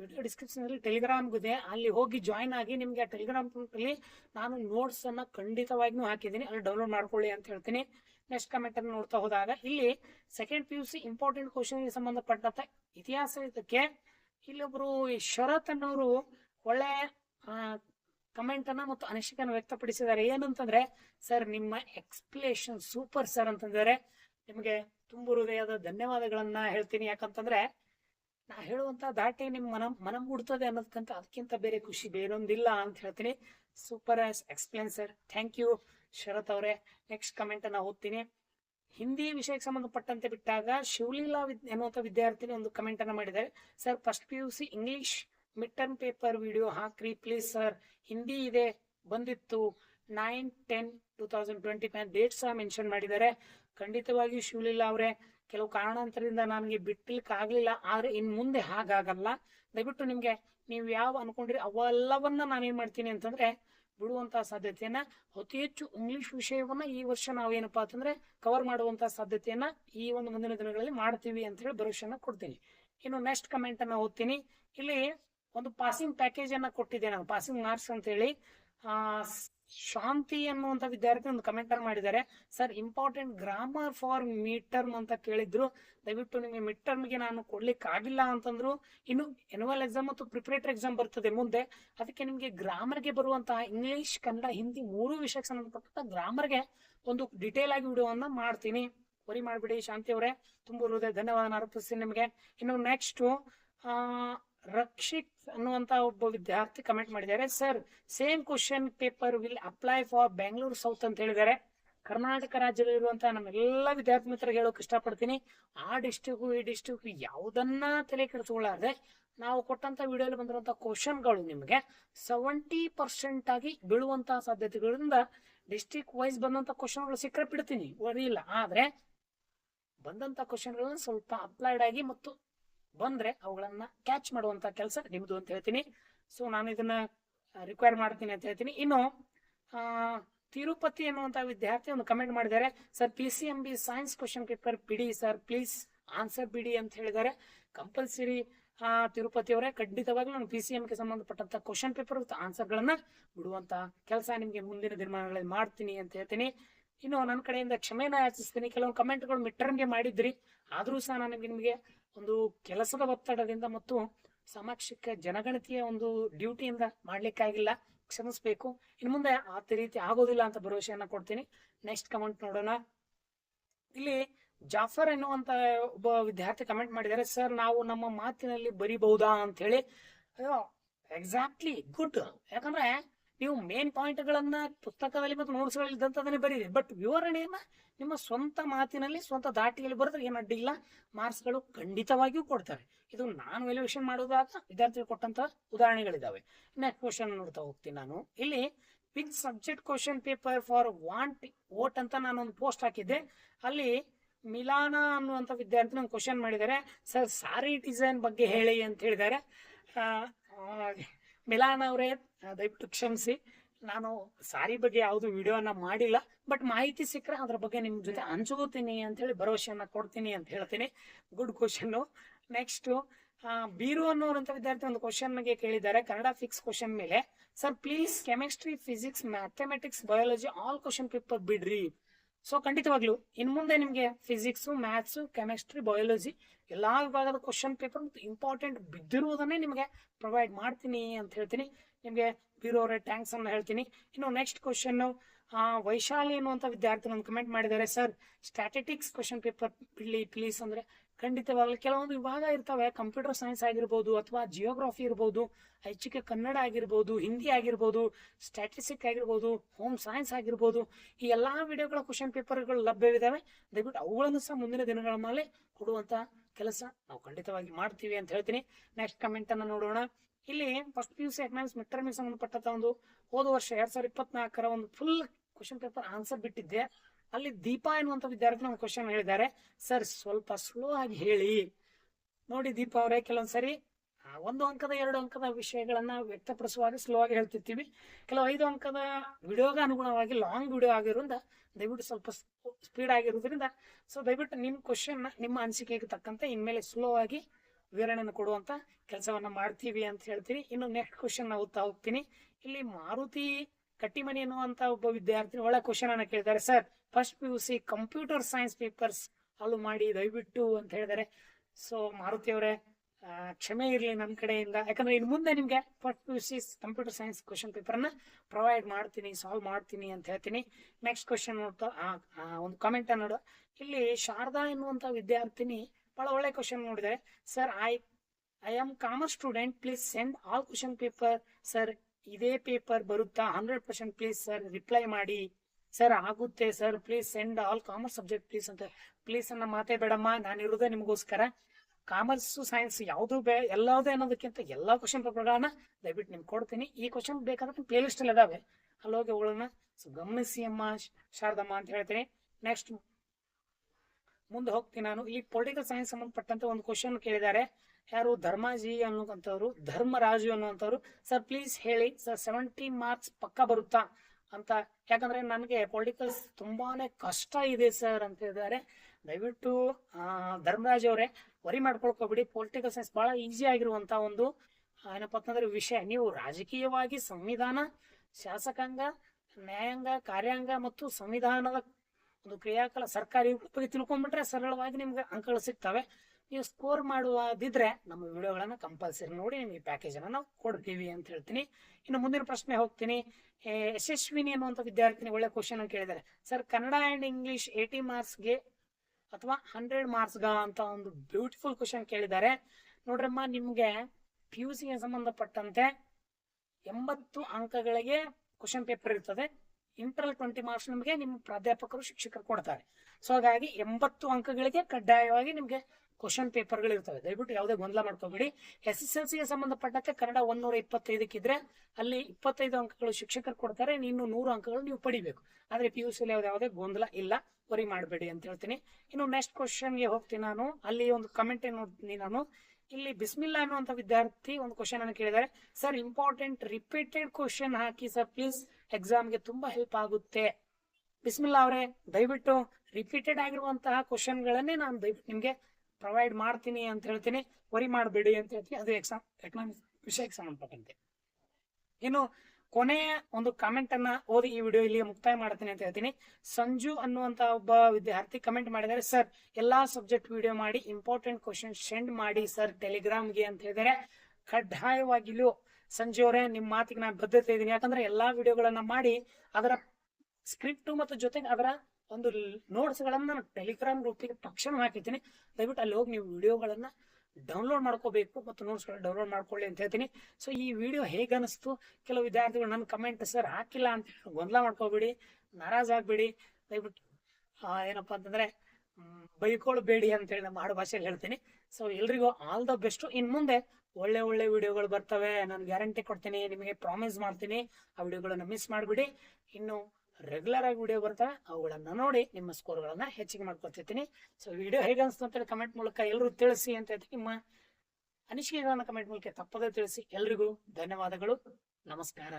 S1: ವಿಡಿಯೋ ಡಿಸ್ಕ್ರಿಪ್ಷನ್ ಅಲ್ಲಿ ಟೆಲಿಗ್ರಾಮ್ ಇದೆ. ಅಲ್ಲಿ ಹೋಗಿ ಜಾಯಿನ್ ಆಗಿ ನಿಮ್ಗೆ ಟೆಲಿಗ್ರಾಮ್ ಅಲ್ಲಿ ನಾನು ನೋಟ್ಸ್ ಅನ್ನ ಖಂಡಿತವಾಗಿಯೂ ಹಾಕಿದ್ದೀನಿ. ಅಲ್ಲಿ ಡೌನ್ಲೋಡ್ ಮಾಡ್ಕೊಳ್ಳಿ ಅಂತ ಹೇಳ್ತೀನಿ. ನೆಕ್ಸ್ಟ್ ಕಮೆಂಟ್ ಅನ್ನು ನೋಡ್ತಾ ಹೋದಾಗ, ಇಲ್ಲಿ second P U C important question ಸಂಬಂಧಪಟ್ಟಂತ ಇತಿಹಾಸ ಇದಕ್ಕೆ ಇಲ್ಲೊಬ್ರು ಈ ಶರತ್ ಅನ್ನೋರು ಒಳ್ಳೆ ಕಮೆಂಟ್ ಅನ್ನ ಮತ್ತು ಅನಿಸಿಕೆಯನ್ನು ವ್ಯಕ್ತಪಡಿಸಿದ್ದಾರೆ. ಏನಂತಂದ್ರೆ, ಸರ್, ನಿಮ್ಮ ಎಕ್ಸ್ಪ್ಲೇಷನ್ ಸೂಪರ್ ಸರ್ ಅಂತಂದರೆ ನಿಮಗೆ ತುಂಬು ಹೃದಯದ ಧನ್ಯವಾದಗಳನ್ನ ಹೇಳ್ತೀನಿ. ಯಾಕಂತಂದ್ರೆ ನಾ ಹೇಳುವಂತ ದಾಟಿ ನಿಮ್ ಮನ ಮನ ಮುಡ್ತದೆ ಅನ್ನೋದಕ್ಕಂತ ಅದಕ್ಕಿಂತ ಬೇರೆ ಖುಷಿ ಬೇರೊಂದಿಲ್ಲ ಅಂತ ಹೇಳ್ತೀನಿ. Super explain sir thank you Sharath ಅವರೇ. ನೆಕ್ಸ್ಟ್ ಕಮೆಂಟ್ ಅನ್ನ ಓದ್ತೀನಿ. ಹಿಂದಿ ವಿಷಯಕ್ಕೆ ಸಂಬಂಧಪಟ್ಟಂತೆ ಬಿಟ್ಟಾಗ ಶಿವಲೀಲಾ ವಿದ್, ಎನ್ನುವಂತ ವಿದ್ಯಾರ್ಥಿನಿ ಒಂದು ಕಮೆಂಟ್ ಅನ್ನ ಮಾಡಿದ್ದಾರೆ sir first P U C English mid term paper video ಹಾಕ್ರಿ ಪ್ಲೀಸ್ ಸರ್ ಹಿಂದಿ ಇದೆ, ಬಂದಿತ್ತು. Nine ten two thousand twenty five date ಸಹ ಮೆನ್ಷನ್ ಮಾಡಿದ್ದಾರೆ. ಖಂಡಿತವಾಗಿಯೂ ಶಿವಲೀಲಾ ಅವರೇ ಕೆಲವು ಕಾರಣಾಂತರದಿಂದ ನನಗೆ ಬಿಡ್ಲಿಕ್ಕೆ ಆಗಲಿಲ್ಲ ಆದರೆ ಇನ್ನು ಮುಂದೆ ಹಾಗಾಗಲ್ಲ. ದಯವಿಟ್ಟು ನಿಮಗೆ ನೀವು ಯಾವ ಅನ್ಕೊಂಡ್ರಿ ಅವೆಲ್ಲವನ್ನ ನಾನೇನು ಮಾಡ್ತೀನಿ ಅಂತಂದ್ರೆ ಬಿಡುವಂತಹ ಸಾಧ್ಯತೆಯನ್ನ, ಅತಿ ಹೆಚ್ಚು ಇಂಗ್ಲಿಷ್ ವಿಷಯವನ್ನ ಈ ವರ್ಷ ನಾವೇನಪ್ಪಾ ಅಂತಂದ್ರೆ ಕವರ್ ಮಾಡುವಂತಹ ಸಾಧ್ಯತೆಯನ್ನ ಈ ಒಂದು ಮುಂದಿನ ದಿನಗಳಲ್ಲಿ ಮಾಡ್ತೀವಿ ಅಂತ ಹೇಳಿ ಭರವಸೆಯನ್ನ ಕೊಡ್ತೀನಿ. ಇನ್ನು ನೆಕ್ಸ್ಟ್ ಕಮೆಂಟ್ ಅನ್ನ ಓದ್ತೀನಿ. ಇಲ್ಲಿ ಒಂದು ಪಾಸಿಂಗ್ ಪ್ಯಾಕೇಜ್ ಅನ್ನ ಕೊಟ್ಟಿದ್ದೆ ನಾನು ಪಾಸಿಂಗ್ ಮಾರ್ಕ್ಸ್ ಅಂತ ಹೇಳಿ ಶಾಂತಿ ಅನ್ನುವಂತ ವಿದ್ಯಾರ್ಥಿ ಒಂದು ಕಮೆಂಟ್ ಮಾಡಿದ್ದಾರೆ. Sir important grammar for mid term ಅಂತ ಕೇಳಿದ್ರು. ದಯವಿಟ್ಟು ನಿಮಗೆ ಮಿಡ್ ಟರ್ಮ್ಗೆ ನಾನು ಕೊಡ್ಲಿಕ್ಕೆ ಆಗಿಲ್ಲ ಅಂತಂದ್ರು. ಇನ್ನು ಎನ್ಯುವಲ್ ಎಕ್ಸಾಮ್ ಮತ್ತು ಪ್ರಿಪರೇಟರಿ ಎಕ್ಸಾಮ್ ಬರ್ತದೆ ಮುಂದೆ. ಅದಕ್ಕೆ ನಿಮಗೆ ಗ್ರಾಮರ್ಗೆ ಬರುವಂತಹ ಇಂಗ್ಲಿಷ್ ಕನ್ನಡ ಹಿಂದಿ ಮೂರು ವಿಷಯಕ್ಕೆ ಸಂಬಂಧಪಟ್ಟಂತ ಗ್ರಾಮರ್ಗೆ ಒಂದು ಡಿಟೇಲ್ ಆಗಿ ವಿಡಿಯೋವನ್ನ ಮಾಡ್ತೀನಿ. ವರಿ ಮಾಡ್ಬಿಡಿ ಶಾಂತಿ ಅವರೇ. ತುಂಬ ಹೃದಯ ಧನ್ಯವಾದ ಅರ್ಪಿಸ್ತೀನಿ ನಿಮಗೆ. ಇನ್ನು ನೆಕ್ಸ್ಟ್ ರಕ್ಷಿತ್ ಅನ್ನುವಂತ ಒಬ್ಬ ವಿದ್ಯಾರ್ಥಿ ಕಮೆಂಟ್ ಮಾಡಿದ್ದಾರೆ. Sir same question paper will apply for Bengaluru south ಅಂತ ಹೇಳಿದ್ದಾರೆ. ಕರ್ನಾಟಕ ರಾಜ್ಯದಲ್ಲಿರುವಂತಹ ನಮ್ಮೆಲ್ಲ ವಿದ್ಯಾರ್ಥಿ ಮಿತ್ರರಿಗೆ ಹೇಳೋಕೆ ಇಷ್ಟಪಡ್ತೀನಿ. ಆ ಡಿಸ್ಟಿಕ್ ಈ ಡಿಸ್ಟಿಕ್ ಯಾವುದನ್ನ ತಲೆ ಕೆಡಿಸ್ಕೊಳ್ಳಾರ್ದೆ ನಾವು ಕೊಟ್ಟಂತ ವಿಡಿಯೋಲಿ ಬಂದಿರುವಂತಹ ಕ್ವಶನ್ಗಳು ನಿಮಗೆ ಸೆವೆಂಟಿ ಪರ್ಸೆಂಟ್ ಆಗಿ ಬೀಳುವಂತಹ ಸಾಧ್ಯತೆಗಳಿಂದ ಡಿಸ್ಟಿಕ್ ವೈಸ್ ಬಂದಂತ ಕ್ವಶನ್ಗಳು ಸಿಕ್ಕರೆ ಬಿಡ್ತೀನಿ. ಇಲ್ಲ ಆದ್ರೆ ಬಂದಂತ ಕ್ವಶನ್ಗಳನ್ನ ಸ್ವಲ್ಪ ಅಪ್ಲೈಡ್ ಆಗಿ ಮತ್ತು ಬಂದ್ರೆ ಅವುಗಳನ್ನ ಕ್ಯಾಚ್ ಮಾಡುವಂತ ಕೆಲಸ ನಿಮ್ದು ಅಂತ ಹೇಳ್ತೀನಿ. ಸೊ ನಾನು ಇದನ್ನ ರಿಕ್ವೈರ್ ಮಾಡ್ತೀನಿ ಅಂತ ಹೇಳ್ತೀನಿ. ಇನ್ನು ತಿರುಪತಿ ಅನ್ನುವಂತ ವಿದ್ಯಾರ್ಥಿ ಒಂದು ಕಮೆಂಟ್ ಮಾಡಿದ್ದಾರೆ. Sir P C M B science question paper ಬಿಡಿ ಸರ್ ಪ್ಲೀಸ್ ಆನ್ಸರ್ ಬಿಡಿ ಅಂತ ಹೇಳಿದ್ದಾರೆ. ಕಂಪಲ್ಸರಿ ತಿರುಪತಿ ಅವರೇ ಖಂಡಿತವಾಗ್ಲೂ ನಾನು ಪಿ ಸಿ ಗೆ ಸಂಬಂಧಪಟ್ಟಂತ ಕ್ವಶನ್ ಪೇಪರ್ ಮತ್ತು ಆನ್ಸರ್ಗಳನ್ನ ಬಿಡುವಂತ ಕೆಲಸ ನಿಮಗೆ ಮುಂದಿನ ದಿನಮಾನಗಳಲ್ಲಿ ಮಾಡ್ತೀನಿ ಅಂತ ಹೇಳ್ತೀನಿ. ಇನ್ನು, ನನ್ನ ಕಡೆಯಿಂದ ಕ್ಷಮೆನ ಯಾಚಿಸ್ತೀನಿ. ಕೆಲವೊಂದು ಕಮೆಂಟ್ಗಳು ಮಿಟ್ಟರ್ಗೆ ಮಾಡಿದ್ರಿ. ಆದ್ರೂ ಸಹ ನನಗೆ ನಿಮಗೆ ಒಂದು ಕೆಲಸದ ಒತ್ತಡದಿಂದ ಮತ್ತು ಸಾಮಾಜಿಕ ಜನಗಣತಿಯ ಒಂದು ಡ್ಯೂಟಿಯಿಂದ ಮಾಡ್ಲಿಕ್ಕಾಗಿಲ್ಲ. ಕ್ಷಮಿಸ್ಬೇಕು. ಇನ್ನು ಮುಂದೆ ಆ ರೀತಿ ಆಗೋದಿಲ್ಲ ಅಂತ ಭರವಸೆಯನ್ನ ಕೊಡ್ತೀನಿ. ನೆಕ್ಸ್ಟ್ ಕಮೆಂಟ್ ನೋಡೋಣ. ಇಲ್ಲಿ ಜಾಫರ್ ಎನ್ನುವಂತ ಒಬ್ಬ ವಿದ್ಯಾರ್ಥಿ ಕಮೆಂಟ್ ಮಾಡಿದ್ದಾರೆ. ಸರ್, ನಾವು ನಮ್ಮ ಮಾತಿನಲ್ಲಿ ಬರಿಬಹುದಾ? ಅಂತ ಹೇಳಿ ಎಕ್ಸಾಕ್ಟ್ಲಿ ಗುಡ್ ಯಾಕಂದ್ರೆ ನೀವು ಮೇನ್ ಪಾಯಿಂಟ್ ಗಳನ್ನ ಪುಸ್ತಕದಲ್ಲಿ ಮತ್ತು ನೋಟ್ಸ್ಗಳಲ್ಲಿ ಇದ್ದಂತದನ್ನೇ ಬರೀರಿ. ಬಟ್ ವಿವರಣೆಯನ್ನ ನಿಮ್ಮ ಸ್ವಂತ ಮಾತಿನಲ್ಲಿ, ಸ್ವಂತ ದಾಟಿಯಲ್ಲಿ ಬರೆದ್ರೆ ಏನು ಅಡ್ಡಿಲ್ಲ. ಮಾರ್ಕ್ಸ್ಗಳು ಖಂಡಿತವಾಗಿಯೂ ಕೊಡ್ತಾರೆ ಇದು ನಾನು ವ್ಯಾಲ್ಯೂಯೇಷನ್ ಮಾಡುವಾಗ ವಿದ್ಯಾರ್ಥಿಗಳು ಕೊಟ್ಟಂತ ಉದಾಹರಣೆಗಳಿದಾವೆ. ನೆಕ್ಸ್ಟ್ ಕ್ವಶನ್ ನೋಡ್ತಾ ಹೋಗ್ತೀನಿ ನಾನು. ಇಲ್ಲಿ with subject question paper for want vote ಅಂತ ನಾನು ಒಂದು ಪೋಸ್ಟ್ ಹಾಕಿದ್ದೆ. ಅಲ್ಲಿ ಮಿಲಾನ ಅನ್ನುವಂಥ ವಿದ್ಯಾರ್ಥಿ ನಂಗೆ ಕ್ವಶನ್ ಮಾಡಿದ್ದಾರೆ. ಸರ್ ಸಾರಿ ಡಿಸೈನ್ ಬಗ್ಗೆ ಹೇಳಿ ಅಂತ ಹೇಳಿದ್ದಾರೆ. ಮಿಲಾನ್ ಅವರೇ ದಯವಿಟ್ಟು ಕ್ಷಮಿಸಿ. ನಾನು ಸಾರಿ ಬಗ್ಗೆ ಯಾವುದು ವಿಡಿಯೋನ ಮಾಡಿಲ್ಲ ಬಟ್ ಮಾಹಿತಿ ಸಿಕ್ಕರೆ ಅದ್ರ ಬಗ್ಗೆ ನಿಮ್ ಜೊತೆ ಹಂಚ್ಕೋತೀನಿ ಅಂತ ಹೇಳಿ ಭರವಸೆಯನ್ನ ಕೊಡ್ತೀನಿ ಅಂತ ಹೇಳ್ತೀನಿ. ಗುಡ್ ಕ್ವಶನ್ ನೆಕ್ಸ್ಟ್ ಬೀರು ಅನ್ನೋರಂತ ವಿದ್ಯಾರ್ಥಿ ಒಂದು ಕ್ವಶನ್ ಬಗ್ಗೆ ಕೇಳಿದ್ದಾರೆ. ಕನ್ನಡ ಫಿಕ್ಸ್ ಕ್ವಶನ್ ಮೇಲೆ sir please chemistry physics mathematics biology all question paper ಬಿಡ್ರಿ. ಸೊ ಖಂಡಿತವಾಗ್ಲು, ಇನ್ ಮುಂದೆ ನಿಮಗೆ ಫಿಸಿಕ್ಸ್ ಮ್ಯಾಥ್ಸ್ ಕೆಮಿಸ್ಟ್ರಿ ಬಯಾಲಜಿ ಎಲ್ಲಾ ವಿಭಾಗದ ಕ್ವಶನ್ ಪೇಪರ್ ಇಂಪಾರ್ಟೆಂಟ್ ಬಿದ್ದಿರುವುದನ್ನೇ ನಿಮಗೆ ಪ್ರೊವೈಡ್ ಮಾಡ್ತೀನಿ ಅಂತ ಹೇಳ್ತೀನಿ. ನಿಮಗೆ ಬೀರೋ ಅವರೇ ಟ್ಯಾಂಕ್ಸ್ ಅನ್ನು ಹೇಳ್ತೀನಿ. ಇನ್ನು ನೆಕ್ಸ್ಟ್ ಕ್ವಶನ್ ವೈಶಾಲಿ ಅನ್ನುವಂಥ ವಿದ್ಯಾರ್ಥಿ ಒಂದು ಕಮೆಂಟ್ ಮಾಡಿದ್ದಾರೆ. ಸರ್ ಸ್ಟ್ಯಾಟಿಟಿಕ್ಸ್ ಕ್ವಶನ್ ಪೇಪರ್ ಬಿಡ್ಲಿ ಪ್ಲೀಸ್ ಅಂದ್ರೆ ಖಂಡಿತವಾಗ್ಲೂ ಕೆಲವೊಂದು ವಿಭಾಗ ಇರ್ತವೆ. ಕಂಪ್ಯೂಟರ್ ಸೈನ್ಸ್ ಆಗಿರ್ಬೋದು ಅಥವಾ ಜಿಯೋಗ್ರಫಿ ಇರ್ಬೋದು, ಐಚ್ಛಿಕ ಕನ್ನಡ ಆಗಿರ್ಬೋದು, ಹಿಂದಿ ಆಗಿರ್ಬೋದು ಸ್ಟ್ಯಾಟಿಸ್ಟಿಕ್ ಆಗಿರ್ಬೋದು ಹೋಮ್ ಸೈನ್ಸ್ ಆಗಿರ್ಬೋದು, ಈ ಎಲ್ಲ ವಿಡಿಯೋಗಳ ಕ್ವಶನ್ ಪೇಪರ್ಗಳು ಲಭ್ಯವಿದ್ದಾವೆ ದಯವಿಟ್ಟು ಅವುಗಳನ್ನು ಸಹ ಮುಂದಿನ ದಿನಗಳ ಮೇಲೆ ಕೊಡುವಂಥ ಕೆಲಸ ನಾವು ಖಂಡಿತವಾಗಿ ಮಾಡ್ತೀವಿ ಅಂತ ಹೇಳ್ತೀನಿ. ನೆಕ್ಸ್ಟ್ ಕಮೆಂಟನ್ನು ನೋಡೋಣ. ಇಲ್ಲಿ first P U C economics mid ಟರ್ಮಿಗೆ ಸಂಬಂಧಪಟ್ಟಂತ ಒಂದು ಹೋದ ವರ್ಷ ಎರಡ್ ಸಾವಿರದ ಇಪ್ಪತ್ನಾಲ್ಕರ ಒಂದು ಫುಲ್ ಕ್ವಶನ್ ಪೇಪರ್ ಆನ್ಸರ್ ಬಿಟ್ಟಿದ್ದೆ. ಅಲ್ಲಿ ದೀಪಾ ಎನ್ನುವಂತ ವಿದ್ಯಾರ್ಥಿ ಒಂದು ಕ್ವಶನ್ ಹೇಳಿದ್ದಾರೆ. ಸರ್ ಸ್ವಲ್ಪ ಸ್ಲೋ ಆಗಿ ಹೇಳಿ. ನೋಡಿ ದೀಪಾ ಅವರೇ ಕೆಲವೊಂದ್ಸರಿ ಒಂದು ಅಂಕದ, ಎರಡು ಅಂಕದ ವಿಷಯಗಳನ್ನ ವ್ಯಕ್ತಪಡಿಸುವಾಗ ಸ್ಲೋ ಆಗಿ ಹೇಳ್ತಿರ್ತೀವಿ. ಕೆಲವು ಐದು ಅಂಕದ ವಿಡಿಯೋಗೆ ಅನುಗುಣವಾಗಿ ಲಾಂಗ್ ವಿಡಿಯೋ ಆಗಿರೋದ್ರಿಂದ ದಯವಿಟ್ಟು ಸ್ವಲ್ಪ ಸ್ಪೀಡ್ ಆಗಿರೋದ್ರಿಂದ ಸೊ ದಯವಿಟ್ಟು ನಿಮ್ಮ ಕ್ವಶನ್ ನಿಮ್ಮ ಅನಿಸಿಕೆಗೆ ತಕ್ಕಂತೆ ಇನ್ಮೇಲೆ ಸ್ಲೋ ಆಗಿ ವಿವರಣೆಯನ್ನು ಕೊಡುವಂತ ಕೆಲಸವನ್ನ ಮಾಡ್ತೀವಿ ಅಂತ ಹೇಳ್ತೀನಿ ಇನ್ನು ನೆಕ್ಸ್ಟ್ ಕ್ವಶನ್ ಓದ್ತಾ ಹೋಗ್ತೀನಿ. ಇಲ್ಲಿ ಮಾರುತಿ ಕಟ್ಟಿಮನಿ ಅನ್ನುವಂತ ಒಬ್ಬ ವಿದ್ಯಾರ್ಥಿ ಒಳ್ಳೆ ಕ್ವಶನ್ ಅನ್ನ ಕೇಳಿದ್ದಾರೆ sir first P U C computer science papers ಹಾಲು ಮಾಡಿ ದಯವಿಟ್ಟು ಅಂತ ಹೇಳಿದ್ದಾರೆ. ಸೊ ಮಾರುತಿ ಅವರೇ ಕ್ಷಮೆ ಇರಲಿ ನನ್ನ ಕಡೆಯಿಂದ. ಯಾಕಂದ್ರೆ ಇನ್ನು ಮುಂದೆ ನಿಮ್ಗೆ first P U C computer science question ಪೇಪರ್ನ ಪ್ರೊವೈಡ್ ಮಾಡ್ತೀನಿ ಸಾಲ್ವ್ ಮಾಡ್ತೀನಿ ಅಂತ ಹೇಳ್ತೀನಿ. ನೆಕ್ಸ್ಟ್ ಕ್ವಶನ್ ನೋಡ್ತಾ ಒಂದು ಕಮೆಂಟ್ ನೋಡು ಇಲ್ಲಿ ಶಾರದಾ ಎನ್ನುವಂತ ವಿದ್ಯಾರ್ಥಿನಿ ಬಹಳ ಒಳ್ಳೆ ಕ್ವಶನ್ ನೋಡಿದರೆ. Sir I I am commerce student please send all question paper sir ಇದೇ ಪೇಪರ್ ಬರುತ್ತಾ? Hundred percent please sir reply ಮಾಡಿ. ಸರ್ ಆಗುತ್ತೆ sir please send all commerce subject please ಅಂತ. ಪ್ಲೀಸ್ ಅನ್ನ ಮಾತೇ ಬೇಡಮ್ಮ. ನಾನು ಇರೋದೇ ನಿಮಗೋಸ್ಕರ. ಕಾಮರ್ಸ್ ಸೈನ್ಸ್ ಯಾವುದು ಬೇ ಎಲ್ಲದೇ ಅನ್ನೋದಕ್ಕಿಂತ ಎಲ್ಲಾ ಕ್ವಶನ್ ಪೇಪರ್ಗಳನ್ನ ದಯವಿಟ್ಟು ನಿಮ್ಗೆ ಕೊಡ್ತೀನಿ. ಈ ಕ್ವಶನ್ ಬೇಕಾದ್ರೆ ಪ್ಲೇ ಲಿಸ್ಟ್ ಅಲ್ಲಿ ಅದಾವೆ ಅಲ್ಲೋಗಿ ಅವುಗಳನ್ನ ಸೊ ಗಮನಿಸಿ ಅಮ್ಮ, ಶಾರದಮ್ಮ ಅಂತ ಹೇಳ್ತೀನಿ. ನೆಕ್ಸ್ಟ್ ಮುಂದೆ ಹೋಗ್ತೀನಿ ನಾನು. ಈ ಪೊಲಿಟಿಕಲ್ ಸೈನ್ಸ್ ಸಂಬಂಧಪಟ್ಟಂತ ಒಂದು ಕ್ವಶನ್ ಕೇಳಿದ್ದಾರೆ. ಯಾರು? ಧರ್ಮಾಜಿ ಅನ್ನುವಂಥವ್ರು, ಧರ್ಮರಾಜು ಅನ್ನುವಂಥವ್ರು. ಸರ್ ಪ್ಲೀಸ್ ಹೇಳಿ. ಸರ್ ಸೆವೆಂಟಿ ಮಾರ್ಕ್ಸ್ ಪಕ್ಕ ಬರುತ್ತಾ ಅಂತ. ಯಾಕಂದ್ರೆ ನನಗೆ ಪೊಲಿಟಿಕಲ್ಸ್ ತುಂಬಾನೇ ಕಷ್ಟ ಇದೆ ಸರ್ ಅಂತ ಹೇಳಿದ್ದಾರೆ. ದಯವಿಟ್ಟು ಧರ್ಮರಾಜ್ ಅವರೇ ವರಿ ಮಾಡ್ಕೊಳ್ಕೋಬಿಡಿ. ಪೊಲಿಟಿಕಲ್ ಸೈನ್ಸ್ ಬಹಳ ಈಸಿ ಆಗಿರುವಂತ ಒಂದು ಏನಪ್ಪಾ ಅಂತಂದ್ರೆ ವಿಷಯ. ನೀವು ರಾಜಕೀಯವಾಗಿ ಸಂವಿಧಾನ, ಶಾಸಕಾಂಗ, ನ್ಯಾಯಾಂಗ, ಕಾರ್ಯಾಂಗ ಮತ್ತು ಸಂವಿಧಾನದ ಒಂದು ಕ್ರಿಯಾಕಲ ಸರ್ಕಾರಿ ಬಗ್ಗೆ ತಿಳ್ಕೊಂಡ್ಬಿಟ್ರೆ ಸರಳವಾಗಿ ನಿಮ್ಗೆ ಅಂಕಗಳು ಸಿಗ್ತವೆ. ನೀವು ಸ್ಕೋರ್ ಮಾಡುವುದಿದ್ರೆ ನಮ್ಮ ವಿಡಿಯೋಗಳನ್ನು ಕಂಪಲ್ಸರಿ ನೋಡಿ ನಿಮಗೆ ಪ್ಯಾಕೇಜ್ ಅನ್ನ ನಾವು ಕೊಡ್ತೀವಿ ಅಂತ ಹೇಳ್ತೀನಿ. ಇನ್ನು ಮುಂದಿನ ಪ್ರಶ್ನೆ ಹೋಗ್ತೀನಿ. ಯಶಸ್ವಿನಿ ಅನ್ನುವಂಥ ವಿದ್ಯಾರ್ಥಿನಿ ಒಳ್ಳೆ ಕ್ವಶನ್ ಕೇಳಿದ್ದಾರೆ. Sir, Kannada and English eighty ಮಾರ್ಕ್ಸ್ಗೆ ಅಥವಾ ಹಂಡ್ರೆಡ್ ಮಾರ್ಕ್ಸ್ಗ ಅಂತ ಒಂದು ಬ್ಯೂಟಿಫುಲ್ ಕ್ವಶನ್ ಕೇಳಿದ್ದಾರೆ. ನೋಡ್ರಮ್ಮ, ನಿಮಗೆ ಪಿ ಯು ಸಿಗೆ ಸಂಬಂಧಪಟ್ಟಂತೆ ಎಂಬತ್ತು ಅಂಕಗಳಿಗೆ ಕ್ವಶನ್ ಪೇಪರ್ ಇರ್ತದೆ. ಇಂಟರ್ನಲ್ ಟ್ವೆಂಟಿ ಮಾರ್ಕ್ಸ್ ನಿಮಗೆ ನಿಮ್ಮ ಪ್ರಾಧ್ಯಾಪಕರು ಶಿಕ್ಷಕರು ಕೊಡ್ತಾರೆ. ಸೊ ಹಾಗಾಗಿ ಎಂಬತ್ತು ಅಂಕಗಳಿಗೆ ಕಡ್ಡಾಯವಾಗಿ ನಿಮಗೆ ಕ್ವಶನ್ ಪೇಪರ್ಗಳು ಇರ್ತವೆ. ದಯವಿಟ್ಟು ಯಾವುದೇ ಗೊಂದಲ ಮಾಡ್ಕೋಬೇಡಿ. ಎಸ್ ಎಸ್ ಎಲ್ ಸಿಗೆ ಸಂಬಂಧಪಟ್ಟಂತೆ ಕನ್ನಡ ಒಂದೂರ ಇಪ್ಪತ್ತೈದಕ್ಕಿದ್ರೆ ಅಲ್ಲಿ ಇಪ್ಪತ್ತೈದು ಅಂಕಗಳು ಶಿಕ್ಷಕರು ಕೊಡ್ತಾರೆ. ಇನ್ನು ನೂರು ಅಂಕಗಳು ನೀವು ಪಡಿಬೇಕು. ಆದರೆ ಪಿ ಯು ಸಿಲಿ ಯಾವುದೇ ಗೊಂದಲ ಇಲ್ಲ. ವರಿ ಮಾಡಬೇಡಿ ಅಂತ ಹೇಳ್ತೀನಿ. ಇನ್ನು ನೆಕ್ಸ್ಟ್ ಕ್ವಶನ್ಗೆ ಹೋಗ್ತೀನಿ ನಾನು. ಅಲ್ಲಿ ಒಂದು ಕಮೆಂಟ್ ಏನು ನಾನು? ಇಲ್ಲಿ ಬಿಸ್ಮಿಲ್ಲಾ ಅನ್ನುವಂತ ವಿದ್ಯಾರ್ಥಿ ಒಂದು ಕ್ವಶನ್ ಅನ್ನು ಕೇಳಿದ್ದಾರೆ. ಸರ್ ಇಂಪಾರ್ಟೆಂಟ್ ರಿಪೀಟೆಡ್ ಕ್ವಶನ್ ಹಾಕಿ ಸರ್ ಪ್ಲೀಸ್ ಎಕ್ಸಾಮ್ಗೆ ತುಂಬಾ ಹೆಲ್ಪ್ ಆಗುತ್ತೆ. ಬಿಸ್ಮಿಲ್ಲಾ ಅವರೇ, ದಯವಿಟ್ಟು ರಿಪೀಟೆಡ್ ಆಗಿರುವಂತಹ ಕ್ವಶನ್ಗಳನ್ನೇ ನಾನು ದಯವಿಟ್ಟು ನಿಮ್ಗೆ ಪ್ರೊವೈಡ್ ಮಾಡ್ತೀನಿ ಅಂತ ಹೇಳ್ತೀನಿ. ವರಿ ಮಾಡಬೇಡಿ ಅಂತ ಹೇಳ್ತೀನಿ. ಅದು ಎಕ್ಸಾಮ್ ಎಕನಾಮಿಕ್ಸ್ ವಿಷಯಕ್ಕೆ ಸಂಬಂಧಪಟ್ಟಂತೆ ಇನ್ನು ಕೊನೆಯ ಒಂದು ಕಾಮೆಂಟ್ ಅನ್ನ ಓದಿ ಈ ವಿಡಿಯೋ ಇಲ್ಲಿ ಮುಕ್ತಾಯ ಮಾಡ್ತೀನಿ ಅಂತ ಹೇಳ್ತೀನಿ. ಸಂಜು ಅನ್ನುವಂತ ಒಬ್ಬ ವಿದ್ಯಾರ್ಥಿ ಕಮೆಂಟ್ ಮಾಡಿದ್ದಾರೆ. ಸರ್ ಎಲ್ಲಾ ಸಬ್ಜೆಕ್ಟ್ ವಿಡಿಯೋ ಮಾಡಿ ಇಂಪಾರ್ಟೆಂಟ್ ಕ್ವಶನ್ ಸೆಂಡ್ ಮಾಡಿ ಸರ್ ಟೆಲಿಗ್ರಾಮ್ಗೆ ಅಂತ ಹೇಳಿದರೆ ಕಡ್ಡಾಯವಾಗಿಲು ಸಂಜು ಅವರೇ ನಿಮ್ಮ ಮಾತಿಗೆ ನಾನು ಬದ್ಧತೆ ಇದ್ದೀನಿ. ಯಾಕಂದ್ರೆ ಎಲ್ಲಾ ವಿಡಿಯೋಗಳನ್ನ ಮಾಡಿ, ಅದರ ಸ್ಕ್ರಿಪ್ಟ್ ಮತ್ತು ಜೊತೆಗೆ ಅದರ ಒಂದು ನೋಟ್ಸ್ ಗಳನ್ನ ನಾನು ಟೆಲಿಗ್ರಾಮ್ ರೂಪಿಗೆ ತಕ್ಷಣ ಹಾಕಿದ್ದೀನಿ ದಯವಿಟ್ಟು ಅಲ್ಲಿ ಹೋಗಿ ನೀವು ವಿಡಿಯೋಗಳನ್ನ ಡೌನ್ಲೋಡ್ ಮಾಡ್ಕೋಬೇಕು ಮತ್ತು ನೋಟ್ಸ್ ಡೌನ್ಲೋಡ್ ಮಾಡ್ಕೊಳ್ಳಿ ಅಂತ ಹೇಳ್ತೀನಿ. ಸೊ ಈ ವಿಡಿಯೋ ಹೇಗೆ ಅನಿಸ್ತು? ಕೆಲವು ವಿದ್ಯಾರ್ಥಿಗಳು ನನ್ನ ಕಮೆಂಟ್ ಸರ್, ಹಾಕಿಲ್ಲ ಅಂತ ಹೇಳಿ ಗೊಂದಲ ಮಾಡ್ಕೋಬೇಡಿ, ನಾರಾಜ್ ಆಗಬೇಡಿ, ದಯವಿಟ್ಟು ಏನಪ್ಪಾ ಅಂತಂದ್ರೆ ಬೈಕೊಳ್ಬೇಡಿ ಅಂತೇಳಿ ನಮ್ಮ ಆಡು ಭಾಷೆಯಲ್ಲಿ ಹೇಳ್ತೀನಿ. ಸೊ ಎಲ್ರಿಗೂ ಆಲ್ ದ ಬೆಸ್ಟ್ ಇನ್ ಮುಂದೆ ಒಳ್ಳೆ ಒಳ್ಳೆ ವಿಡಿಯೋಗಳು ಬರ್ತವೆ. ನಾನು ಗ್ಯಾರಂಟಿ ಕೊಡ್ತೀನಿ, ನಿಮಗೆ ಪ್ರಾಮಿಸ್ ಮಾಡ್ತೀನಿ. ಆ ವಿಡಿಯೋಗಳನ್ನ ಮಿಸ್ ಮಾಡಿಬಿಡಿ. ಇನ್ನು ರೆಗ್ಯುಲರ್ ಆಗಿ ವಿಡಿಯೋ ಬರ್ತವೆ ಅವುಗಳನ್ನು ನೋಡಿ ನಿಮ್ಮ ಸ್ಕೋರ್ಗಳನ್ನು ಹೆಚ್ಚಿಗೆ ಮಾಡ್ಕೊತಿರ್ತೀನಿ. ಸೊ ವಿಡಿಯೋ ಹೇಗೆ ಅನಿಸ್ತು ಅಂತೇಳಿ ಕಮೆಂಟ್ ಮೂಲಕ ಎಲ್ಲರೂ ತಿಳಿಸಿ ಅಂತ ನಿಮ್ಮ ಅನಿಸಿಕೆಗಳನ್ನು ಕಮೆಂಟ್ ಮೂಲಕ ತಪ್ಪದೇ ತಿಳಿಸಿ. ಎಲ್ರಿಗೂ ಧನ್ಯವಾದಗಳು. ನಮಸ್ಕಾರ.